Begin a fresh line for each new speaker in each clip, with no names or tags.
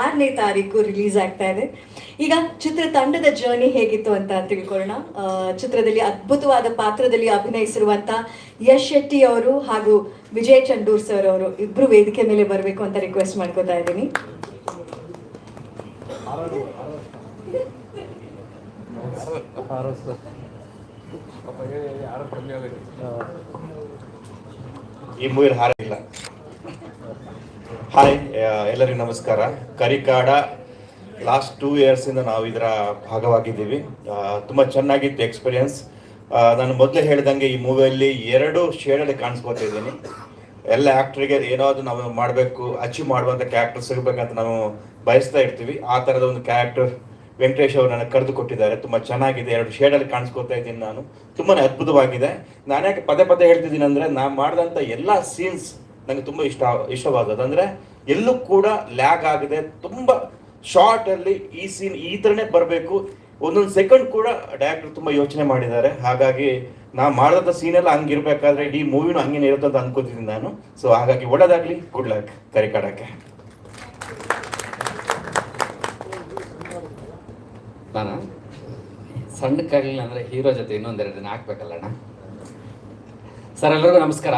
ಆರನೇ ತಾರೀಕು ರಿಲೀಸ್ ಆಗ್ತಾ ಇದೆ. ಈಗ ಚಿತ್ರ ತಂಡದ ಜರ್ನಿ ಹೇಗಿತ್ತು ಅಂತ ತಿಳ್ಕೊಳ್ಳೋಣ. ಚಿತ್ರದಲ್ಲಿ ಅದ್ಭುತವಾದ ಪಾತ್ರದಲ್ಲಿ ಅಭಿನಯಿಸಿರುವಂತ ಯಶ್ ಶೆಟ್ಟಿ ಅವರು ಹಾಗೂ ವಿಜಯ್ ಚಂಡೂರ್ ಸರ್ ಅವರು ಇಬ್ರು ವೇದಿಕೆ ಮೇಲೆ ಬರಬೇಕು ಅಂತ ರಿಕ್ವೆಸ್ಟ್ ಮಾಡ್ಕೋತಾ ಇದ್ದೀನಿ.
ಈ ಮೂವಿ ಹಾರ ಇಲ್ಲ ಹಾಯ್ ಎಲ್ಲರಿಗೂ ನಮಸ್ಕಾರ. ಕರಿಕಾಡ ಲಾಸ್ಟ್ ಟೂ ಇಂದ ನಾವು ಇದರ ಭಾಗವಾಗಿದ್ದೀವಿ. ತುಂಬ ಚೆನ್ನಾಗಿತ್ತು ಎಕ್ಸ್ಪೀರಿಯನ್ಸ್ ನಾನು ಮೊದಲೇ ಹೇಳಿದಂಗೆ ಈ ಮೂವಿಯಲ್ಲಿ ಎರಡು ಶೇಡಲ್ಲಿ ಕಾಣಿಸ್ಕೊತಿದ್ದೀನಿ ಎಲ್ಲ ಆ್ಯಕ್ಟ್ರಿಗೆ ಏನಾದರೂ ನಾವು ಮಾಡಬೇಕು ಅಚೀವ್ ಮಾಡುವಂಥ ಕ್ಯಾರೆಕ್ಟರ್ ಸಿಗಬೇಕಂತ ನಾವು ಬಯಸ್ತಾ ಇರ್ತೀವಿ. ಆ ಥರದ ಒಂದು ಕ್ಯಾರೆಕ್ಟರ್ ವೆಂಕಟೇಶ್ ಅವರು ನನಗೆ ಕರೆದು ಕೊಟ್ಟಿದ್ದಾರೆ. ತುಂಬ ಚೆನ್ನಾಗಿದೆ. ಎರಡು ಶೇಡಲ್ಲಿ ಕಾಣಿಸ್ಕೊತಾ ಇದ್ದೀನಿ ನಾನು. ತುಂಬಾ ಅದ್ಭುತವಾಗಿದೆ. ನಾನು ಯಾಕೆ ಪದೇ ಪದೇ ಹೇಳ್ತಿದ್ದೀನಿ ಅಂದರೆ, ನಾನು ಮಾಡಿದಂಥ ಎಲ್ಲ ಸೀನ್ಸ್ ನನಗೆ ತುಂಬ ಇಷ್ಟ, ಇಷ್ಟವಾದದ್ದು. ಅಂದರೆ ಎಲ್ಲೂ ಕೂಡ ಲ್ಯಾಗ್ ಆಗಿದೆ. ತುಂಬ ಶಾರ್ಟಲ್ಲಿ ಈ ಸೀನ್ ಈ ಥರನೇ ಬರಬೇಕು. ಒಂದೊಂದು ಸೆಕೆಂಡ್ ಕೂಡ ಡೈರೆಕ್ಟರ್ ತುಂಬ ಯೋಚನೆ ಮಾಡಿದ್ದಾರೆ. ಹಾಗಾಗಿ ನಾ ಮಾಡಿದಂಥ ಸೀನೆಲ್ಲ ಹಂಗಿರ್ಬೇಕಾದ್ರೆ ಇಡೀ ಮೂವಿನೂ ಹಂಗೇನೆ ಇರುತ್ತೆ ಅಂತ ಅನ್ಕೋತಿದ್ದೀನಿ ನಾನು. ಸೊ ಹಾಗಾಗಿ ಒಳ್ಳೇದಾಗ್ಲಿ. ಗುಡ್ ಲಕ್ ಕರಿಕಾಡಕ್ಕೆ
ನಾನು? ಸಣ್ಣಕ್ಕಾಗಲಿಲ್ಲ ಅಂದರೆ ಹೀರೋ ಜೊತೆ ಇನ್ನೊಂದೆರಡು ದಿನ ಹಾಕ್ಬೇಕಲ್ಲ ಅಣ್ಣ ಸರ್ ಎಲ್ಲರಿಗೂ ನಮಸ್ಕಾರ.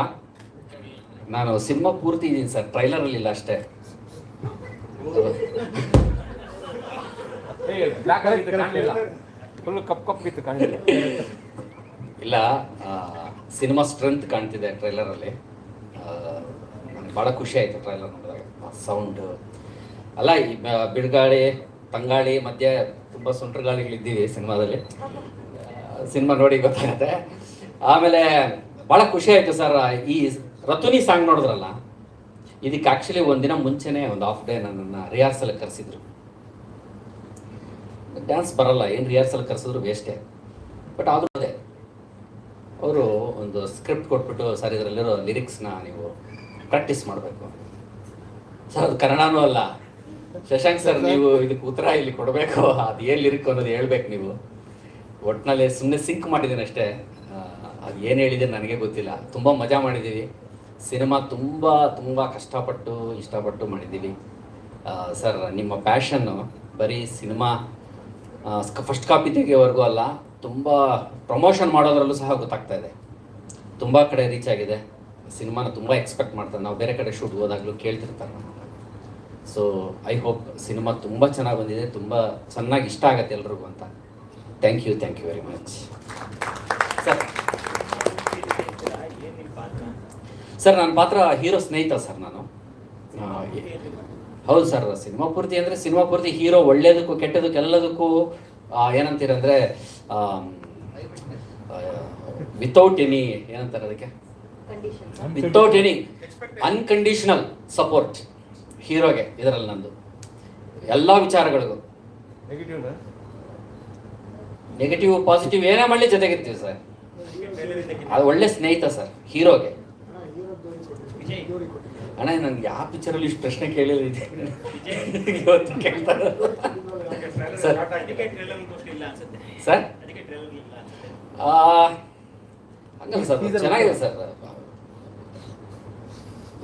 ನಾನು ಸಿನಿಮಾ ಪೂರ್ತಿ ಇದ್ದೀನಿ ಸರ್ ಟ್ರೈಲರಲ್ಲಿ ಇಲ್ಲ ಅಷ್ಟೇ.
ಫುಲ್ ಕಪ್ ಕಪ್ ಇತ್ತು ಕಾಣಲಿಲ್ಲ.
ಇಲ್ಲ ಸಿನಿಮಾ ಸ್ಟ್ರೆಂತ್ ಕಾಣ್ತಿದೆ ಟ್ರೈಲರಲ್ಲಿ ಅಲ್ಲಿ. ಭಾಳ ಖುಷಿ ಆಯಿತು ಟ್ರೈಲರ್ ನೋಡಿದಾಗ. ಸೌಂಡ್ ಅಲ್ಲ ಈ ಬಿಡುಗಾಳಿ ತಂಗಾಳಿ ಮಧ್ಯೆ ತುಂಬ ಸುಂಟರ್ಗಾಳಿಗಳಿದ್ದೀವಿ ಸಿನಿಮಾದಲ್ಲಿ. ಸಿನಿಮಾ ನೋಡಿ ಗೊತ್ತಾಗುತ್ತೆ. ಆಮೇಲೆ ಭಾಳ ಖುಷಿ ಆಯಿತು ಸರ್ ಈ ರತುನಿ ಸಾಂಗ್ ನೋಡಿದ್ರಲ್ಲ? ಇದಕ್ಕೆ ಆ್ಯಕ್ಚುಲಿ ಒಂದಿನ ಮುಂಚೆನೇ ಒಂದು ಹಾಫ್ ಡೇ ನನ್ನನ್ನು ರಿಹರ್ಸಲ್ ಕರೆಸಿದ್ರು. ಡ್ಯಾನ್ಸ್ ಬರಲ್ಲ, ಏನು ರಿಹರ್ಸಲ್ ಕರೆಸಿದ್ರು ವೇಸ್ಟೇ ಬಟ್ ಆದರೂ ಅದೇ, ಅವರು ಒಂದು ಸ್ಕ್ರಿಪ್ಟ್ ಕೊಟ್ಬಿಟ್ಟು ಸರ್ ಇದರಲ್ಲಿರೋ ಲಿರಿಕ್ಸ್ನ ನೀವು ಪ್ರಾಕ್ಟೀಸ್ ಮಾಡಬೇಕು. ಸರ್ ಅದು ಕನ್ನಡನೂ ಅಲ್ಲ. ಶಶಾಂಕ್ ಸರ್ ನೀವು ಇದಕ್ಕೆ ಉತ್ತರ ಇಲ್ಲಿ ಕೊಡಬೇಕು. ಅದು ಏನು ಲಿರಿಕ್ ಅನ್ನೋದು ಹೇಳ್ಬೇಕು ನೀವು. ಒಟ್ಟಿನಲ್ಲಿ ಸುಮ್ಮನೆ ಸಿಂಕ್ ಮಾಡಿದ್ದೀನಿ ಅಷ್ಟೇ. ಅದು ಏನು ಹೇಳಿದೆ ನನಗೆ ಗೊತ್ತಿಲ್ಲ. ತುಂಬ ಮಜಾ ಮಾಡಿದ್ದೀವಿ ಸಿನಿಮಾ ತುಂಬ ತುಂಬ ಕಷ್ಟಪಟ್ಟು, ಇಷ್ಟಪಟ್ಟು ಮಾಡಿದ್ದೀವಿ. ಸರ್, ನಿಮ್ಮ ಪ್ಯಾಷನ್ನು ಬರೀ ಸಿನಿಮಾ ಫಸ್ಟ್ ಕಾಪಿ ತೆಗೆಯೋವರೆಗೂ ಅಲ್ಲ, ತುಂಬ ಪ್ರಮೋಷನ್ ಮಾಡೋದ್ರಲ್ಲೂ ಸಹ ಗೊತ್ತಾಗ್ತಾ ಇದೆ. ತುಂಬ ಕಡೆ ರೀಚ್ ಆಗಿದೆ. ಸಿನಿಮಾನ ತುಂಬ ಎಕ್ಸ್ಪೆಕ್ಟ್ ಮಾಡ್ತಾರೆ. ನಾವು ಬೇರೆ ಕಡೆ ಶೂಟ್ ಹೋದಾಗಲೂ ಕೇಳ್ತಿರ್ತಾರೆ ಸೊ ಐ ಹೋಪ್ ಸಿನಿಮಾ ತುಂಬ ಚೆನ್ನಾಗಿ ಬಂದಿದೆ. ತುಂಬ ಚೆನ್ನಾಗಿ ಇಷ್ಟ ಆಗತ್ತೆ ಎಲ್ರಿಗೂ ಅಂತ. Thank you thank you very much sir sir ನನ್ನ ಪಾತ್ರ ಹೀರೋ ಸ್ನೇಹಿತ ಸರ್ ನಾನು. ಹೌದು ಸರ್ ಸಿನಿಮಾ ಪೂರ್ತಿ ಅಂದರೆ ಸಿನಿಮಾ ಪೂರ್ತಿ ಹೀರೋ ಒಳ್ಳೇದಕ್ಕೂ ಕೆಟ್ಟದಕ್ಕೂ ಎಲ್ಲದಕ್ಕೂ ಏನಂತೀರಂದ್ರೆ ವಿತೌಟ್ ಎನಿ ಏನಂತಾರೆ ಅದಕ್ಕೆ? ವಿತೌಟ್ ಎನಿ ಅನ್ಕಂಡೀಷನಲ್ ಸಪೋರ್ಟ್ ಹೀರೋಗೆ ಇದರಲ್ಲಿ ನಂದು. ಎಲ್ಲ ವಿಚಾರಗಳಿಗೂ.
ನೆಗೆಟಿವ್
ನೆಗೆಟಿವ್ ಪಾಸಿಟಿವ್ ಏನೇ ಮಾಡಲಿ ಜೊತೆಗಿರ್ತೀವಿ ಸರ್ ಅದು ಒಳ್ಳೆ ಸ್ನೇಹಿತ ಸರ್ ಹೀರೋಗೆ. ಅಣ್ಣ ನನ್ಗೆ ಯಾವ ಪಿಕ್ಚರಲ್ಲಿ ಇಷ್ಟು ಪ್ರಶ್ನೆ ಕೇಳಿಲ್ಲ ಇದೆ ಇವತ್ತು ಕೇಳ್ತಾ ಇರೋದು. ಸರ್. ಸರ್? ಆ, ಹಂಗಲ್ಲ ಸರ್ ಚೆನ್ನಾಗಿದೆ ಸರ್.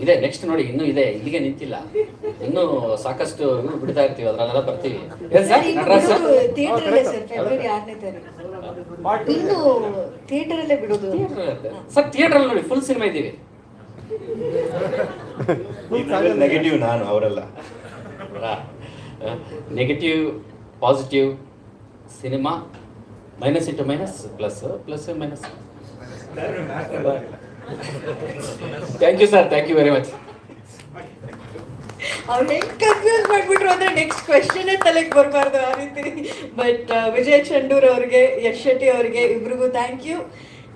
ಇದೆ ನೆಕ್ಸ್ಟ್ ನೋಡಿ ಇನ್ನೂ ಇದೆ ಇಲ್ಲಿಗೆ ನಿಂತಿಲ್ಲ. ಇನ್ನೂ ಸಾಕಷ್ಟು ಬಿಡ್ತಾ ಇರ್ತೀವಿ ಅದ್ರಲ್ಲೆಲ್ಲ ಬರ್ತೀವಿ. ಸರ್?
ಥಿಯೇಟರ್ ಅಲ್ಲೇ ಸರ್ ಫೆಬ್ರವರಿ ಆರನೇ ತಾರೀಕು. ಇನ್ನು ಥಿಯೇಟರ್ ಅಲ್ಲೇ ಬಿಡೋದು.
ಸರ್ ಥಿಯೇಟರ್ ಅಲ್ಲಿ ನೋಡಿ ಫುಲ್ ಸಿನಿಮಾ ಇದ್ದೀವಿ
ನೆಗೆಟಿವ್ ನಾನು ಅವರೆಲ್ಲ.
ನೆಗೆಟಿವ್ ಪಾಸಿಟಿವ್ ಸಿನಿಮಾ ಮೈನಸ್ ಇಟ್ಟು minus plus plus minus thank you sir thank you very much
ಅವ್ರು ಹೆಂಗ್ ಕನ್ಫ್ಯೂಸ್ ಮಾಡ್ಬಿಟ್ರು ಅಂದ್ರೆ ನೆಕ್ಸ್ಟ್ ಕ್ವೆಶನ್ ತಲೆಗೆ ಬರಬಾರ್ದು ಆ ರೀತಿ. ಬಟ್ ವಿಜಯ್ ಚಂಡೂರ್ ಅವ್ರಿಗೆ ಯಶ್ ಶೆಟ್ಟಿ ಅವ್ರಿಗೆ ಇಬ್ರಿಗೂ ಥ್ಯಾಂಕ್ ಯು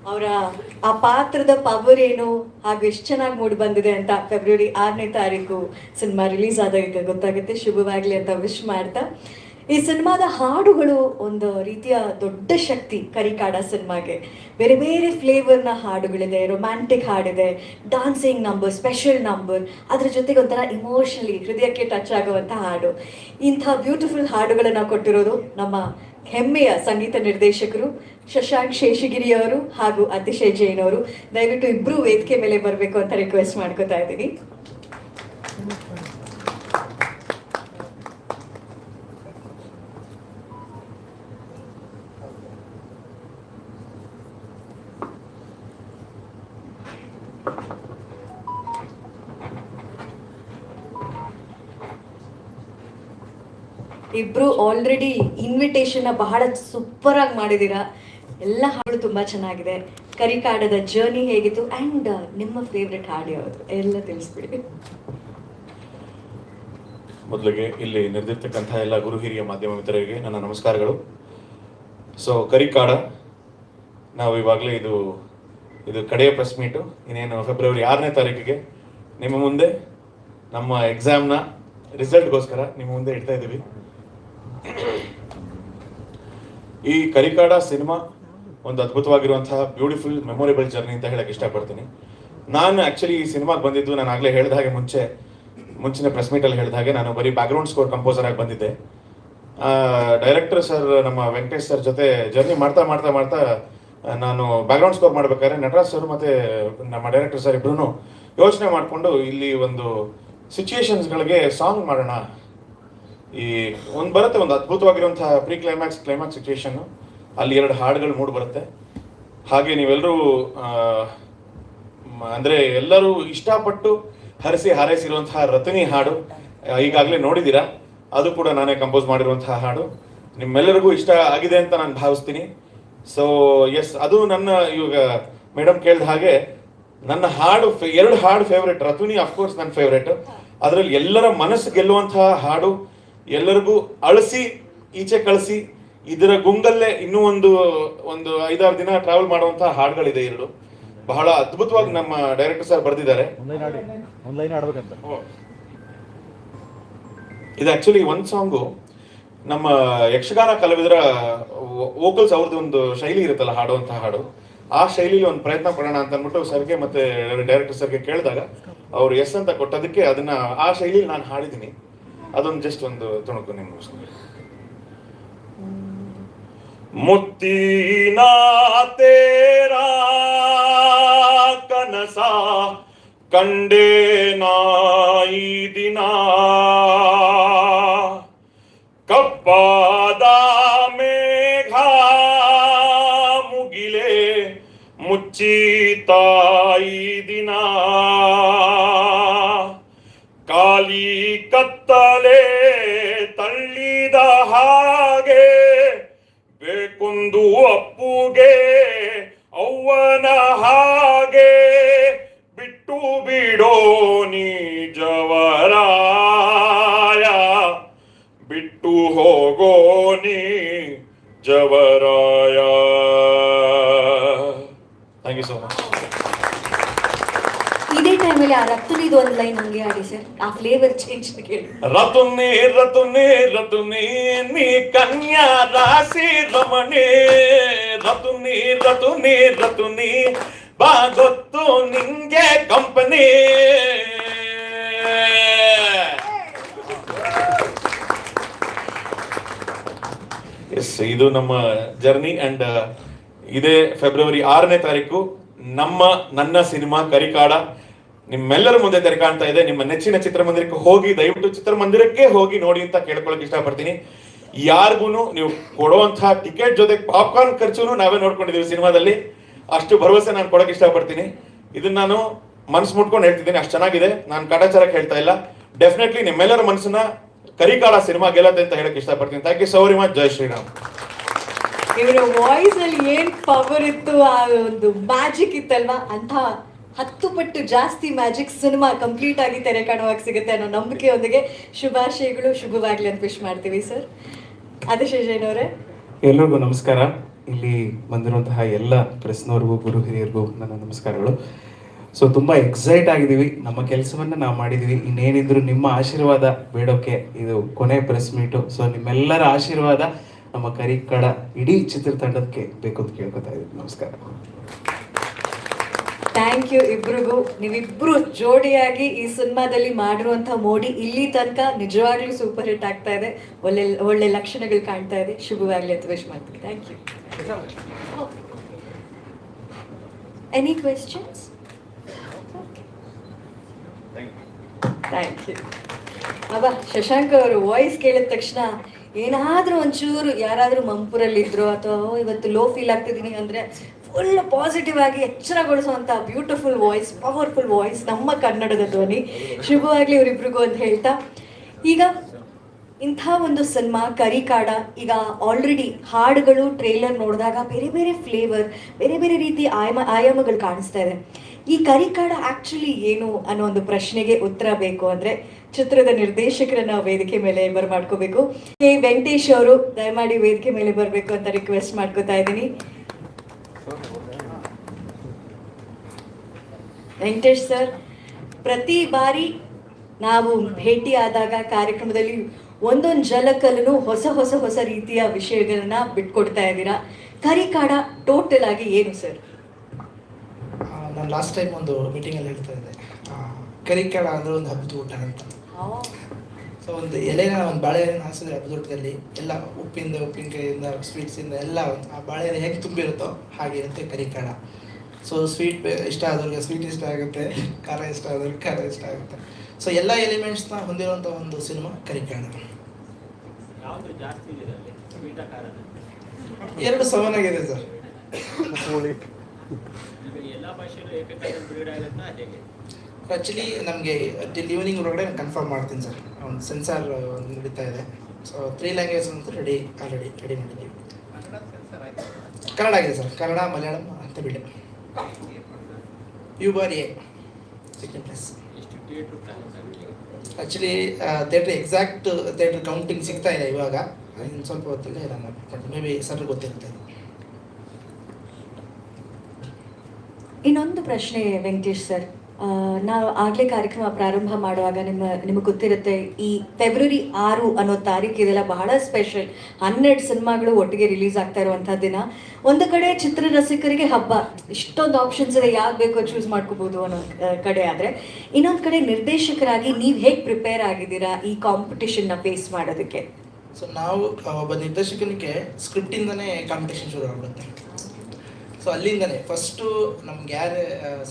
ಅವರ ಆ ಪಾತ್ರದ ಪವರ್ ಏನು? ಹಾಗೂ ಎಷ್ಟು ಚೆನ್ನಾಗಿ ಮೂಡಿ ಬಂದಿದೆ ಅಂತ ಫೆಬ್ರವರಿ ಆರನೇ ತಾರೀಕು ಸಿನಿಮಾ ರಿಲೀಸ್ ಆದಾಗ ಗೊತ್ತಾಗುತ್ತೆ. ಶುಭವಾಗಲಿ ಅಂತ ವಿಶ್ ಮಾಡ್ತಾ. ಈ ಸಿನಿಮಾದ ಹಾಡುಗಳು ಒಂದು ರೀತಿಯ ದೊಡ್ಡ ಶಕ್ತಿ ಕರಿಕಾಡ ಸಿನಿಮಾಗೆ. ಬೇರೆ ಬೇರೆ ಫ್ಲೇವರ್ನ ಹಾಡುಗಳಿದೆ. ರೊಮ್ಯಾಂಟಿಕ್ ಹಾಡಿದೆ. ಡಾನ್ಸಿಂಗ್ ನಂಬರ್ ಸ್ಪೆಷಲ್ ನಂಬರ್ ಅದ್ರ ಜೊತೆಗೆ ಒಂಥರ ಇಮೋಷನಲಿ ಹೃದಯಕ್ಕೆ ಟಚ್ ಆಗುವಂಥ ಹಾಡು. ಇಂಥ ಬ್ಯೂಟಿಫುಲ್ ಹಾಡುಗಳನ್ನು ಕೊಟ್ಟಿರೋದು ನಮ್ಮ ಹೆಮ್ಮೆಯ ಸಂಗೀತ ನಿರ್ದೇಶಕರು ಶಶಾಂಕ್ ಶೇಷಗಿರಿ ಅವರು ಹಾಗೂ ಅತಿಶಯ್ ಜೈನ್ ಅವರು. ದಯವಿಟ್ಟು ಇಬ್ಬರು ವೇದಿಕೆ ಮೇಲೆ ಬರಬೇಕು ಅಂತ ರಿಕ್ವೆಸ್ಟ್ ಮಾಡ್ಕೋತಾ ಇದ್ದೀನಿ. ಇಬ್ರು ಆಲ್ರೆಡಿ ಇನ್ವಿಟೇಷನ್ನ ಬಹಳ ಸೂಪರ್ ಆಗಿ ಮಾಡಿದ್ದೀರಾ. ಎಲ್ಲ ಹಾಡು ತುಂಬಾ ಚೆನ್ನಾಗಿದೆ. ಕರಿಕಾಡದ ಜರ್ನಿ ಹೇಗಿತ್ತು ಅಂಡ್ ನಿಮ್ಮ ಫೇವ್ರೆಟ್ ಹಾಡು ಯಾವುದು? ಎಲ್ಲ ತಿಳಿಸ್ಬಿಡಿ.
ಮೊದಲಿಗೆ ಇಲ್ಲಿ ನೆರೆದಿರ್ತಕ್ಕಂಥ ಎಲ್ಲ ಗುರು ಹಿರಿಯ ಮಾಧ್ಯಮ ಮಿತ್ರರಿಗೆ ನನ್ನ ನಮಸ್ಕಾರಗಳು. ಸೊ ಕರಿಕಾಡ, ನಾವು ಇವಾಗಲೇ ಇದು ಇದು ಕಡೆಯ ಪ್ರೆಸ್ ಮೀಟು ಇನ್ನೇನು ಫೆಬ್ರವರಿ ಆರನೇ ತಾರೀಕಿಗೆ ನಿಮ್ಮ ಮುಂದೆ ನಮ್ಮ ಎಕ್ಸಾಮ್ನ ರಿಸಲ್ಟ್ಗೋಸ್ಕರ ನಿಮ್ಮ ಮುಂದೆ ಇಡ್ತಾ ಇದ್ದೀವಿ. ಈ ಕರಿಕಾಡ ಸಿನಿಮಾ ಒಂದು ಅದ್ಭುತವಾಗಿರುವಂತಹ ಬ್ಯೂಟಿಫುಲ್ ಮೆಮೊರೇಬಲ್ ಜರ್ನಿ ಅಂತ ಹೇಳಕ್ ಇಷ್ಟಪಡ್ತೀನಿ. ನಾನು ಆಕ್ಚುಲಿ ಈ ಸಿನಿಮಾಗೆ ಬಂದಿದ್ದು ನಾನು ಆಗಲೇ ಹೇಳಿದ ಹಾಗೆ ಮುಂಚೆ, ಮುಂಚಿನ ಪ್ರೆಸ್ ಮೀಟಲ್ಲಿ ಹೇಳಿದ ಹಾಗೆ ನಾನು ಬರೀ ಬ್ಯಾಕ್ಗ್ರೌಂಡ್ ಸ್ಕೋರ್ ಕಂಪೋಸರ್ ಆಗಿ ಬಂದಿದ್ದೆ. ಡೈರೆಕ್ಟರ್ ಸರ್ ನಮ್ಮ ವೆಂಕಟೇಶ್ ಸರ್ ಜೊತೆ ಜರ್ನಿ ಮಾಡ್ತಾ ಮಾಡ್ತಾ ಮಾಡ್ತಾ, ನಾನು ಬ್ಯಾಕ್ಗ್ರೌಂಡ್ ಸ್ಕೋರ್ ಮಾಡ್ಬೇಕಾದ್ರೆ ನಟರಾಜ್ ಸರ್ ಮತ್ತೆ ನಮ್ಮ ಡೈರೆಕ್ಟರ್ ಸರ್ ಇಬ್ರು ಯೋಚನೆ ಮಾಡಿಕೊಂಡು ಇಲ್ಲಿ ಒಂದು ಸಿಚುಯೇಷನ್ಸ್ಗಳಿಗೆ ಸಾಂಗ್ ಮಾಡೋಣ ಈ ಒಂದು ಬರುತ್ತೆ, ಒಂದು ಅದ್ಭುತವಾಗಿರುವಂತಹ ಪ್ರೀ ಕ್ಲೈಮ್ಯಾಕ್ಸ್ ಕ್ಲೈಮ್ಯಾಕ್ಸ್ ಸಿಚುಯೇಷನ್ ಅಲ್ಲಿ ಎರಡು ಹಾಡುಗಳು ಮೂಡ್ ಬರುತ್ತೆ. ಹಾಗೆ ನೀವೆಲ್ಲರೂ ಅಂದರೆ ಎಲ್ಲರೂ ಇಷ್ಟಪಟ್ಟು ಹರಿಸಿ ಹಾರೈಸಿರುವಂತಹ ರತನಿ ಹಾಡು ಈಗಾಗಲೇ ನೋಡಿದ್ದೀರಾ? ಅದು ಕೂಡ ನಾನೇ ಕಂಪೋಸ್ ಮಾಡಿರುವಂತಹ ಹಾಡು. ನಿಮ್ಮೆಲ್ಲರಿಗೂ ಇಷ್ಟ ಆಗಿದೆ ಅಂತ ನಾನು ಭಾವಿಸ್ತೀನಿ. ಸೊ ಎಸ್ ಅದು ನನ್ನ ಇವಾಗ ಮೇಡಮ್ ಕೇಳಿದ ಹಾಗೆ, ನನ್ನ ಹಾಡು ಎರಡು ಹಾಡು ಫೇವ್ರೆಟ್ ರತುನಿ ಅಫ್ಕೋರ್ಸ್ ನನ್ನ ಫೇವ್ರೆಟ್ ಅದರಲ್ಲಿ ಎಲ್ಲರ ಮನಸ್ಸು ಗೆಲ್ಲುವಂತಹ ಹಾಡು ಎಲ್ಲರಿಗೂ ಅಳಿಸಿ ಈಚೆ ಕಳಿಸಿ ಇದರ ಗುಂಗಲ್ಲೇ ಇನ್ನೂ ಒಂದು ಒಂದು ಐದಾರು ದಿನ ಟ್ರಾವೆಲ್ ಮಾಡುವಂತಹ ಹಾಡುಗಳಿದೆ ಎರಡು. ಬಹಳ ಅದ್ಭುತವಾಗಿ ನಮ್ಮ ಡೈರೆಕ್ಟರ್ ಸರ್ ಬರೆದಿದ್ದಾರೆ. ಇದು ಆಕ್ಚುಲಿ ಒಂದು ಸಾಂಗು ನಮ್ಮ ಯಕ್ಷಗಾನ ಕಲಾವಿದರ ವೋಕಲ್ಸ್ ಅವ್ರದ್ದು ಒಂದು ಶೈಲಿ ಇರುತ್ತಲ್ಲ ಹಾಡುವಂತಹ ಹಾಡು. ಆ ಶೈಲಿಲಿ ಒಂದು ಪ್ರಯತ್ನ ಪಡೋಣ ಅಂತ ಅಂದ್ಬಿಟ್ಟು ಸರ್ಗೆ ಮತ್ತೆ ಡೈರೆಕ್ಟರ್ ಸರ್ಗೆ ಕೇಳಿದಾಗ ಅವ್ರು ಎಸ್ ಅಂತ ಕೊಟ್ಟದಕ್ಕೆ ಅದನ್ನ ಆ ಶೈಲಿಲಿ ನಾನು ಹಾಡಿದ್ದೀನಿ. ಅದೊಂದು ಜಸ್ಟ್ ಒಂದು ತುಣುಕು ನಿಮ್ಗೆ ಮುತ್ತೀನಾ ತೇರಾ ಕನಸ ಕಂಡೇ ನಾಯಿ ದಿನ. ಕಪ್ಪಾದ ಮೇಘ ಮುಗಿಲೆ ಮುಚ್ಚಿತಾಯಿ ದಿನ. ಕಾಲಿ ಕತ್ತಲೆ ತಳ್ಳಿದ ಹಾಗೆ, ಬೇಕೊಂದು ಅಪ್ಪುಗೆ, ಅವ್ವನ ಹಾಗೆ, ಬಿಟ್ಟು ಬಿಡೋ ನೀಜವರಾಯ, ಬಿಟ್ಟು ಹೋಗೋ ನೀ ಜವರಾಯ ಥ್ಯಾಂಕ್ ಯು ಸೋ ಮಚ್
ಇದೇ ಟೈಮಲ್ಲಿ ಆ ರಕ್ತನಿದು ಒಂದು ಲೈನ್ ಹಂಗೆ ಆಡಿ ಸರ್. ಆ ಫ್ಲೇವರ್ ಚೇಂಜ್ ಕೇಳಿ.
ರತುನಿ ರತುನಿ ರತುನಿ, ನೀ ಕನ್ಯಾ ರಾಶಿ ರಮಣಿ. ರತುನಿ ರತುನಿ ರತುನಿ, ಬಾ ಗೊತ್ತು ನಿಂಗೆ ಕಂಪನಿ ಎಸ್ ಇದು ನಮ್ಮ ಜರ್ನಿ ಅಂಡ್ ಇದೇ ಫೆಬ್ರವರಿ ಆರನೇ ತಾರೀಕು ನಮ್ಮ ನನ್ನ ಸಿನಿಮಾ ಕರಿಕಾಡ. ನಿಮ್ಮೆಲ್ಲರ ಮುಂದೆ ತೆರೆ ಕಾಣ್ತಾ ಇದೆ. ನಿಮ್ಮ ನೆಚ್ಚಿನ ಚಿತ್ರಮಂದಿರಕ್ಕೆ ಹೋಗಿ, ದಯವಿಟ್ಟು ಚಿತ್ರಮಂದಿರಕ್ಕೆ ಹೋಗಿ ನೋಡಿ ಅಂತ ಕೇಳ್ಕೊಳಕ್ ಇಷ್ಟಪಡ್ತೀನಿ. ಯಾರಿಗೂ ನೀವು ಕೊಡುವಂತಹ ಟಿಕೆಟ್ ಜೊತೆಗೆ ಪಾಪ್ಕಾರ್ನ್ ಖರ್ಚುನು ನಾವೇ ನೋಡ್ಕೊಂಡಿದ್ದೀವಿ ಸಿನಿಮಾದಲ್ಲಿ. ಅಷ್ಟು ಭರವಸೆ ನಾನು ಕೊಡಕ್ ಇಷ್ಟಪಡ್ತೀನಿ. ಇದನ್ನ ನಾನು ಮನ್ಸು ಮುಟ್ಕೊಂಡು ಹೇಳ್ತಿದ್ದೀನಿ. ಅಷ್ಟು ಚೆನ್ನಾಗಿದೆ. ನಾನು ಕಾಟಾಚಾರಕ್ಕೆ ಹೇಳ್ತಾ ಇಲ್ಲ. ಡೆಫಿನೆಟ್ಲಿ ನಿಮ್ಮೆಲ್ಲರ ಮನಸ್ಸನ್ನ ಕರಿಕಾಳ ಸಿನಿಮಾ ಗೆಲ್ಲತ್ತೆ ಅಂತ ಹೇಳಕ್ ಇಷ್ಟಪಡ್ತೀನಿ. Thank you so much Jai Shriram
ಇವರ ವಾಯ್ಸ್ ಅಲ್ಲಿ ಏನ್ ಪವರ್ ಇತ್ತು? ಆ ಒಂದು ಮ್ಯಾಜಿಕ್ ಇತ್ತಲ್ವಾ? ಅಂತ ಹತ್ತು ಪಟ್ಟು ಜಾಸ್ತಿ ಮ್ಯಾಜಿಕ್ ಸಿನಿಮಾ ಕಂಪ್ಲೀಟ್ ಆಗಿ ತೆರೆ ಕಾಣುವಾಗ ಸಿಗುತ್ತೆ ಅನ್ನೋ ನಂಬಿಕೆಯೊಂದಿಗೆ ಶುಭಾಶಯಗಳು, ಶುಭವಾಗ್ಲಿ ಅಂತ ವಿಶ್ ಮಾಡ್ತೀವಿ, ಸರ್. ಆದಿಶೇಷನ್ ಅವರೇ
ಎಲ್ರಿಗೂ ನಮಸ್ಕಾರ. ಇಲ್ಲಿ ಬಂದಿರುವಂತಹ ಎಲ್ಲ ಪ್ರೆಸ್ನವ್ರಿಗೂ ಗುರು ಹಿರಿಯರಿಗೂ ನನ್ನ ನಮಸ್ಕಾರಗಳು. ಸೊ ತುಂಬ ಎಕ್ಸೈಟ್ ಆಗಿದ್ದೀವಿ. ನಮ್ಮ ಕೆಲಸವನ್ನ ನಾವು ಮಾಡಿದ್ದೀವಿ. ಇನ್ನೇನಿದ್ರು ನಿಮ್ಮ ಆಶೀರ್ವಾದ ಬೇಡೋಕೆ ಇದು ಕೊನೆ ಪ್ರೆಸ್ ಮೀಟು ಸೊ ನಿಮ್ಮೆಲ್ಲರ ಆಶೀರ್ವಾದ ನಮ್ಮ ಕರಿಕಡ ಇಡೀ ಚಿತ್ರತಂಡಕ್ಕೆ ಬೇಕು ಅಂತ ಕೇಳ್ಕೊತಾ ಇದ್ದೀವಿ. ನಮಸ್ಕಾರ.
ಥ್ಯಾಂಕ್ ಯು ಇಬ್ರಿಗೂ. ನೀವಿಬ್ರು ಜೋಡಿಯಾಗಿ ಈ ಸಿನಿಮಾದಲ್ಲಿ ಮಾಡಿರುವಂತಹ ಮೋಡಿ ಇಲ್ಲಿ ತನಕ ನಿಜವಾಗ್ಲೂ ಸೂಪರ್ ಹಿಟ್ ಆಗ್ತಾ ಇದೆ. ಒಳ್ಳೆ ಒಳ್ಳೆ ಲಕ್ಷಣಗಳು ಕಾಣ್ತಾ ಇದೆ. ಶುಭವಾಗ್ಲಿ ಅಂತ ವಿಶ್ ಮಾಡ್ತೀನಿ. Thank you any questions thank you ಅಬ್ಬಾ ಶಶಾಂಕ್ ಅವರು ವಾಯ್ಸ್ ಕೇಳಿದ ತಕ್ಷಣ ಏನಾದ್ರೂ ಒಂಚೂರು ಯಾರಾದ್ರೂ ಮಂಪುರಲ್ಲಿದ್ರು ಅಥವಾ "ಓ, ಇವತ್ತು ಲೋ ಫೀಲ್ ಆಗ್ತಿದ್ದೀನಿ ಅಂದ್ರೆ ಫುಲ್ ಪಾಸಿಟಿವ್ ಆಗಿ ಎಚ್ಚರಗೊಳಿಸುವಂಥ ಬ್ಯೂಟಿಫುಲ್ ವಾಯ್ಸ್ ಪವರ್ಫುಲ್ ವಾಯ್ಸ್ ನಮ್ಮ ಕನ್ನಡದ ಧ್ವನಿ. ಶುಭವಾಗ್ಲಿ ಇವರಿಬ್ರಿಗೂ ಅಂತ ಹೇಳ್ತಾ. ಈಗ ಇಂಥ ಒಂದು ಸಿನಿಮಾ ಕರಿಕಾಡ, ಈಗ ಆಲ್ರೆಡಿ ಹಾಡುಗಳು ಟ್ರೇಲರ್ ನೋಡಿದಾಗ ಬೇರೆ ಬೇರೆ ಫ್ಲೇವರ್ ಬೇರೆ ಬೇರೆ ರೀತಿ ಆಯಾಮ, ಆಯಾಮಗಳು ಕಾಣಿಸ್ತಾ ಇದೆ. ಈ ಕರಿಕಾಡ ಆಕ್ಚುಲಿ ಏನು ಅನ್ನೋ ಒಂದು ಪ್ರಶ್ನೆಗೆ ಉತ್ತರ ಬೇಕು ಅಂದ್ರೆ ಚಿತ್ರದ ನಿರ್ದೇಶಕರನ್ನ ವೇದಿಕೆ ಮೇಲೆ ಬರಮಾಡ್ಕೋಬೇಕು ಕೆ ವೆಂಕಟೇಶ್ ಅವರು, ದಯಮಾಡಿ ವೇದಿಕೆ ಮೇಲೆ ಬರಬೇಕು ಅಂತ ರಿಕ್ವೆಸ್ಟ್ ಮಾಡ್ಕೋತಾ ಇದ್ದೀನಿ. ವೆಂಕಟೇಶ್ ಸರ್ ಪ್ರತಿ ಬಾರಿ ನಾವು ಭೇಟಿ ಆದಾಗ ಕಾರ್ಯಕ್ರಮದಲ್ಲಿ ಒಂದೊಂದು ಜಲಕಲ್ಲು ಹೊಸ ಹೊಸ ಹೊಸ ರೀತಿಯ ವಿಷಯಗಳನ್ನ ಬಿಟ್ಕೊಡ್ತಾ ಇದ್ದೀರಾ? ಕರಿಕಾಡ ಟೋಟಲ್ ಆಗಿ ಏನು ಸರ್?
ನಾನು ಲಾಸ್ಟ್ ಟೈಮ್ ಒಂದು ಮೀಟಿಂಗಲ್ಲಿ ಹೇಳ್ತಾ ಇದ್ದೆ. ಕರಿಕಾಡ ಕರಿಕಾಳ ಅಂದ್ರೆ ಒಂದು ಹಬ್ಬದ ಊಟ ಅಂತ. ಸೊ ಒಂದು ಎಲೆನ ಒಂದು ಬಾಳೆಹಣ್ಣು ಹಾಸಿದ್ರೆ ಹಬ್ಬದ ಊಟದಲ್ಲಿ ಎಲ್ಲ ಉಪ್ಪಿಂದ ಉಪ್ಪಿನಕಾಯಿಂದ ಸ್ವೀಟ್ಸಿಂದ ಎಲ್ಲ ಆ ಬಾಳೆಹಣ್ಣು ಹೇಗೆ ತುಂಬಿರುತ್ತೋ ಹಾಗಿರುತ್ತೆ ಕರಿಕಾಳ ಸೊ ಸ್ವೀಟ್ ಇಷ್ಟ ಆದವ್ರಿಗೆ ಸ್ವೀಟ್ ಇಷ್ಟ ಆಗುತ್ತೆ ಖಾರ ಇಷ್ಟ ಆದವ್ರಿಗೆ ಖಾರ ಇಷ್ಟ ಆಗುತ್ತೆ. ಸೊ ಎಲ್ಲ ಎಲಿಮೆಂಟ್ಸ್ನ ಹೊಂದಿರುವಂಥ ಒಂದು ಸಿನಿಮಾ
ಕರಿಕಾಣ
ಎರಡು ಸಮನಾಗಿದೆ ಸರ್. ಆ್ಯಕ್ಚುಲಿ ನಮಗೆ ಟಿಲ್ ಈವ್ನಿಂಗ್ ಒಳಗಡೆ ಕನ್ಫರ್ಮ್ ಮಾಡ್ತೀನಿ ಸರ್. ಒಂದು ಸೆನ್ಸಾರ್ ಒಂದು ನಡೀತಾ ಇದೆ. ಸೊ ತ್ರೀ ಲ್ಯಾಂಗ್ವೇಜ್ ಅಂತ ರೆಡಿ ಆಲ್ರೆಡಿ ರೆಡಿ ಮಾಡಿದ್ದೀವಿ. ಕನ್ನಡ ಆಗಿದೆ sir. Kannada Malayalam Tamil. U bar A second place actually theatre exact theatre counting ಸಿಗ್ತಾ ಇದೆ ಇವಾಗ. ಇನ್ನು ಸ್ವಲ್ಪ ಹೊತ್ತಲ್ಲಿ ನಾನು ಮೇ ಬಿ ಸರ್ ಗೊತ್ತಿರುತ್ತೆ.
ಇನ್ನೊಂದು ಪ್ರಶ್ನೆ ವೆಂಕಟೇಶ್ ಸರ್. ನಾವು ಆಗಲೇ ಕಾರ್ಯಕ್ರಮ ಪ್ರಾರಂಭ ಮಾಡುವಾಗ ನಿಮ್ಮ, ನಿಮಗೆ ಗೊತ್ತಿರುತ್ತೆ, ಈ ಫೆಬ್ರವರಿ ಆರು ಅನ್ನೋ ತಾರೀಕು ಇದೆಲ್ಲ ಬಹಳ ಸ್ಪೆಷಲ್ ಹನ್ನೆರಡು ಸಿನಿಮಾಗಳು ಒಟ್ಟಿಗೆ ರಿಲೀಸ್ ಆಗ್ತಾ ಇರುವಂಥ ದಿನ. ಒಂದು ಕಡೆ ಚಿತ್ರರಸಿಕರಿಗೆ ಹಬ್ಬ. ಇಷ್ಟೊಂದು ಆಪ್ಷನ್ಸ್ ಇದೆ, ಯಾವ್ದು ಬೇಕೋ ಚೂಸ್ ಮಾಡ್ಕೋಬೋದು ಅನ್ನೋ ಕಡೆ ಆದರೆ, ಇನ್ನೊಂದು ಕಡೆ ನಿರ್ದೇಶಕರಾಗಿ ನೀವು ಹೇಗೆ ಪ್ರಿಪೇರ್ ಆಗಿದ್ದೀರಾ ಈ ಕಾಂಪಿಟಿಷನ್ನ ಫೇಸ್ ಮಾಡೋದಕ್ಕೆ?
ಸೊ ನಾವು ಒಬ್ಬ ನಿರ್ದೇಶಕನಿಗೆ ಸ್ಕ್ರಿಪ್ಟಿಂದನೇ ಕಾಂಪಿಟೇಷನ್ ಶುರು ಆಗುತ್ತೆ ಸೊ ಅಲ್ಲಿಂದನೇ ಫಸ್ಟು ನಮ್ಗೆ ಯಾರು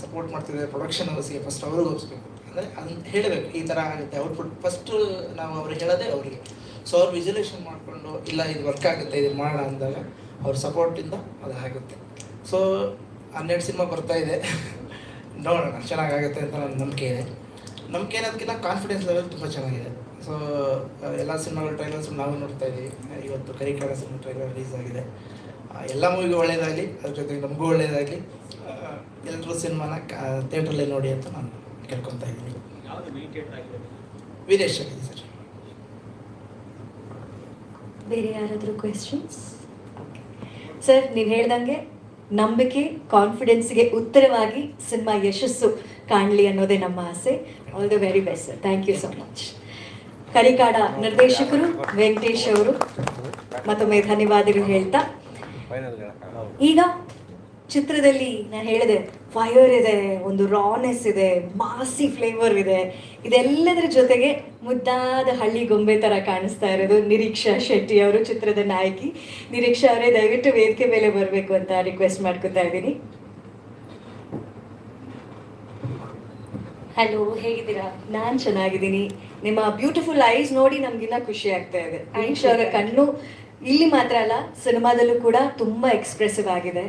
ಸಪೋರ್ಟ್ ಮಾಡ್ತಿದ್ದಾರೆ ಪ್ರೊಡಕ್ಷನ್ ಹೌಸ್ಗೆ ಫಸ್ಟ್ ಅವ್ರಿಗೆ ಹೋಗಿಸ್ಬೇಕು. ಅಂದರೆ ಅದನ್ನ ಹೇಳಬೇಕು, ಈ ಥರ ಆಗುತ್ತೆ ಔಟ್ಪುಟ್ ಫಸ್ಟು ನಾವು ಅವ್ರಿಗೆ ಹೇಳೋದೇ ಅವರಿಗೆ. ಸೊ ಅವ್ರು ವಿಜುಲೇಷನ್ ಮಾಡಿಕೊಂಡು, ಇಲ್ಲ ಇದು ವರ್ಕ್ ಆಗುತ್ತೆ, ಇದು ಮಾಡೋಣ ಅಂದಾಗ ಅವ್ರ ಸಪೋರ್ಟಿಂದ ಅದು ಆಗುತ್ತೆ. ಸೊ ಹನ್ನೆರಡು ಸಿನಿಮಾ ಬರ್ತಾ ಇದೆ. ನೋಡೋಣ, ಚೆನ್ನಾಗಾಗುತ್ತೆ ಅಂತ ನನ್ನ ನಂಬಿಕೆ ಇದೆ. ನಂಬಿಕೆ ಏನೋದಕ್ಕಿಂತ ಕಾನ್ಫಿಡೆನ್ಸ್ ಲೆವೆಲ್ ತುಂಬ ಚೆನ್ನಾಗಿದೆ. ಸೊ ಎಲ್ಲ ಸಿನಿಮಾಗಳ ಟ್ರೈಲರ್ಸ್ ನಾವು ನೋಡ್ತಾ ಇದ್ದೀವಿ ಇವತ್ತು ಕರಿಕಾರ ಸಿನಿಮಾ ಟ್ರೈಲರ್ ರಿಲೀಸ್ ಆಗಿದೆ. ಎಲ್ಲ ಮೂವಿಗೂ ಒಳ್ಳೇದಾಗಲಿ ಅದ್ರ ಜೊತೆಗೆ ನಮಗೂ ಒಳ್ಳೇದಾಗಲಿ. ಎಲ್ಲರೂ ಸಿನಿಮಾನ ಥಿಯೇಟ್ರಲ್ಲೇ ನೋಡಿ ಅಂತ ನಾನು ಕೇಳ್ಕೊತಾ ಇದ್ದೀನಿ.
ವಿದೇಶ
ವೀರೇಶ್ ಆಗಿದೆ ಸರ್.
ಬೇರೆ ಯಾರಾದರೂ ಕ್ವೆಶನ್ಸ್ ಸರ್ ನೀವು ಹೇಳ್ದಂಗೆ ನಂಬಿಕೆ ಕಾನ್ಫಿಡೆನ್ಸ್ಗೆ ಉತ್ತರವಾಗಿ ಸಿನಿಮಾ ಯಶಸ್ಸು ಕಾಣಲಿ ಅನ್ನೋದೇ ನಮ್ಮ ಆಸೆ. All the very best sir thank you so much Karikaada ನಿರ್ದೇಶಕರು ವೆಂಕಟೇಶ್ ಅವರು ಮತ್ತೊಮ್ಮೆ ಧನ್ಯವಾದಗಳು ಹೇಳ್ತಾ ಈಗ ಚಿತ್ರದಲ್ಲಿ ನಾನು ಹೇಳಿದೆ ಫೈರ್ ಇದೆ ಒಂದು ರಾನೆಸ್ ಇದೆ ಮಾಸಿ ಫ್ಲೇವರ್ ಇದೆ. ಇದೆಲ್ಲದರ ಜೊತೆಗೆ ಮುದ್ದಾದ ಹಳ್ಳಿ ಗೊಂಬೆ ತರ ಕಾಣಿಸ್ತಾ ಇರೋದು ನಿರೀಕ್ಷಾ ಶೆಟ್ಟಿ ಅವರು ಚಿತ್ರದ ನಾಯಕಿ. ನಿರೀಕ್ಷಾ ಅವರೇ ದಯವಿಟ್ಟು ವೇದಿಕೆ ಮೇಲೆ ಬರಬೇಕು ಅಂತ ರಿಕ್ವೆಸ್ಟ್ ಮಾಡ್ಕೊತಾ ಇದ್ದೀನಿ. ಹಲೋ ಹೇಗಿದ್ದೀರಾ? ನಾನು ಚೆನ್ನಾಗಿದ್ದೀನಿ. ನಿಮ್ಮ ಬ್ಯೂಟಿಫುಲ್ ಐಸ್ ನೋಡಿ ನಮ್ಗಿನ್ನ ಖುಷಿ ಆಗ್ತಾ ಇದೆ. ನಿರೀಕ್ಷಾ ಅವರ ಕಣ್ಣು ಇಲ್ಲಿ ಮಾತ್ರ ಅಲ್ಲ, ಸಿನಿಮಾದಲ್ಲೂ ಕೂಡ ತುಂಬಾ ಎಕ್ಸ್ಪ್ರೆಸಿವ್ ಆಗಿದೆ.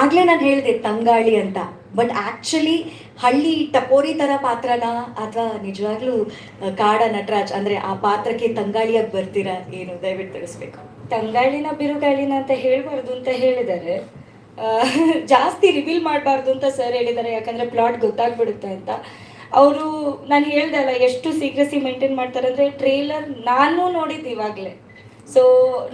ಆಗ್ಲೇ ನಾನು ಹೇಳಿದೆ ತಂಗಾಳಿ ಅಂತ. ಬಟ್ ಆಕ್ಚುಲಿ ಹಳ್ಳಿ ಟಪೋರಿ ತರ ಪಾತ್ರನ ಅಥವಾ ನಿಜವಾಗ್ಲೂ ಕಾಡ ನಟರಾಜ್ ಅಂದ್ರೆ ಆ ಪಾತ್ರಕ್ಕೆ ತಂಗಾಳಿಯಾಗಿ ಬರ್ತೀರಾ ಏನು? ದಯವಿಟ್ಟು ತಿಳಿಸ್ಬೇಕು.
ತಂಗಾಳಿನ ಬಿರುಗಾಳಿನ ಅಂತ ಹೇಳ್ಬಾರ್ದು ಅಂತ ಹೇಳಿದ್ದಾರೆ ಜಾಸ್ತಿ ರಿವೀಲ್ ಮಾಡಬಾರ್ದು ಅಂತ ಸರ್ ಹೇಳಿದ್ದಾರೆ ಯಾಕಂದ್ರೆ ಪ್ಲಾಟ್ ಗೊತ್ತಾಗ್ಬಿಡುತ್ತೆ ಅಂತ. ಅವರು, ನಾನು ಹೇಳ್ದೆ ಅಲ್ಲ, ಎಷ್ಟು ಸೀಕ್ರೆಸಿ ಮೇಂಟೈನ್ ಮಾಡ್ತಾರೆ ಅಂದ್ರೆ ಟ್ರೇಲರ್ ನಾನು ನೋಡಿದ್ದು ಇವಾಗಲೇ. ಸೊ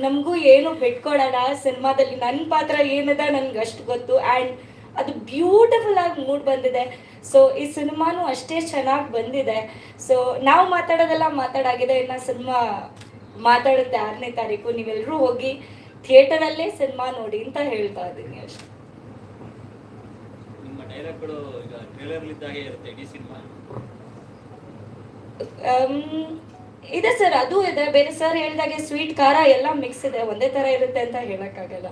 ನಮಗೂ ಏನು ಬಿಟ್ಕೊಡೋಣ ಸಿನಿಮಾದಲ್ಲಿ ನನ್ನ ಪಾತ್ರ ಏನಿದೆ ನನ್ಗೆ ಅಷ್ಟು ಗೊತ್ತು. ಆ್ಯಂಡ್ ಅದು ಬ್ಯೂಟಿಫುಲ್ ಆಗಿ ಮೂಡ್ ಬಂದಿದೆ. ಸೊ ಈ ಸಿನಿಮಾನು ಅಷ್ಟೇ ಚೆನ್ನಾಗಿ ಬಂದಿದೆ. ಸೊ ನಾವು ಮಾತಾಡೋದೆಲ್ಲ ಮಾತಾಡಾಗಿದೆ. ಇನ್ನು ಸಿನಿಮಾ ಮಾತಾಡುತ್ತೆ ಆರನೇ ತಾರೀಕು. ನೀವೆಲ್ಲರೂ ಹೋಗಿ ಥಿಯೇಟರಲ್ಲೇ ಸಿನಿಮಾ ನೋಡಿ ಅಂತ ಹೇಳ್ತಾ ಇದ್ದೀನಿ ಅಷ್ಟೇ.
ಈಗ ಇರುತ್ತೆ ಇಡೀ ಸಿನಿಮಾ.
ಇದೆ ಸರ್ ಅದು ಇದೆ. ಬೇರೆ ಸರ್ ಹೇಳಿದಾಗೆ ಸ್ವೀಟ್ ಖಾರ ಎಲ್ಲ ಮಿಕ್ಸ್ ಇದೆ. ಒಂದೇ ತರ ಇರುತ್ತೆ ಅಂತ ಹೇಳೋಕ್ಕಾಗಲ್ಲ.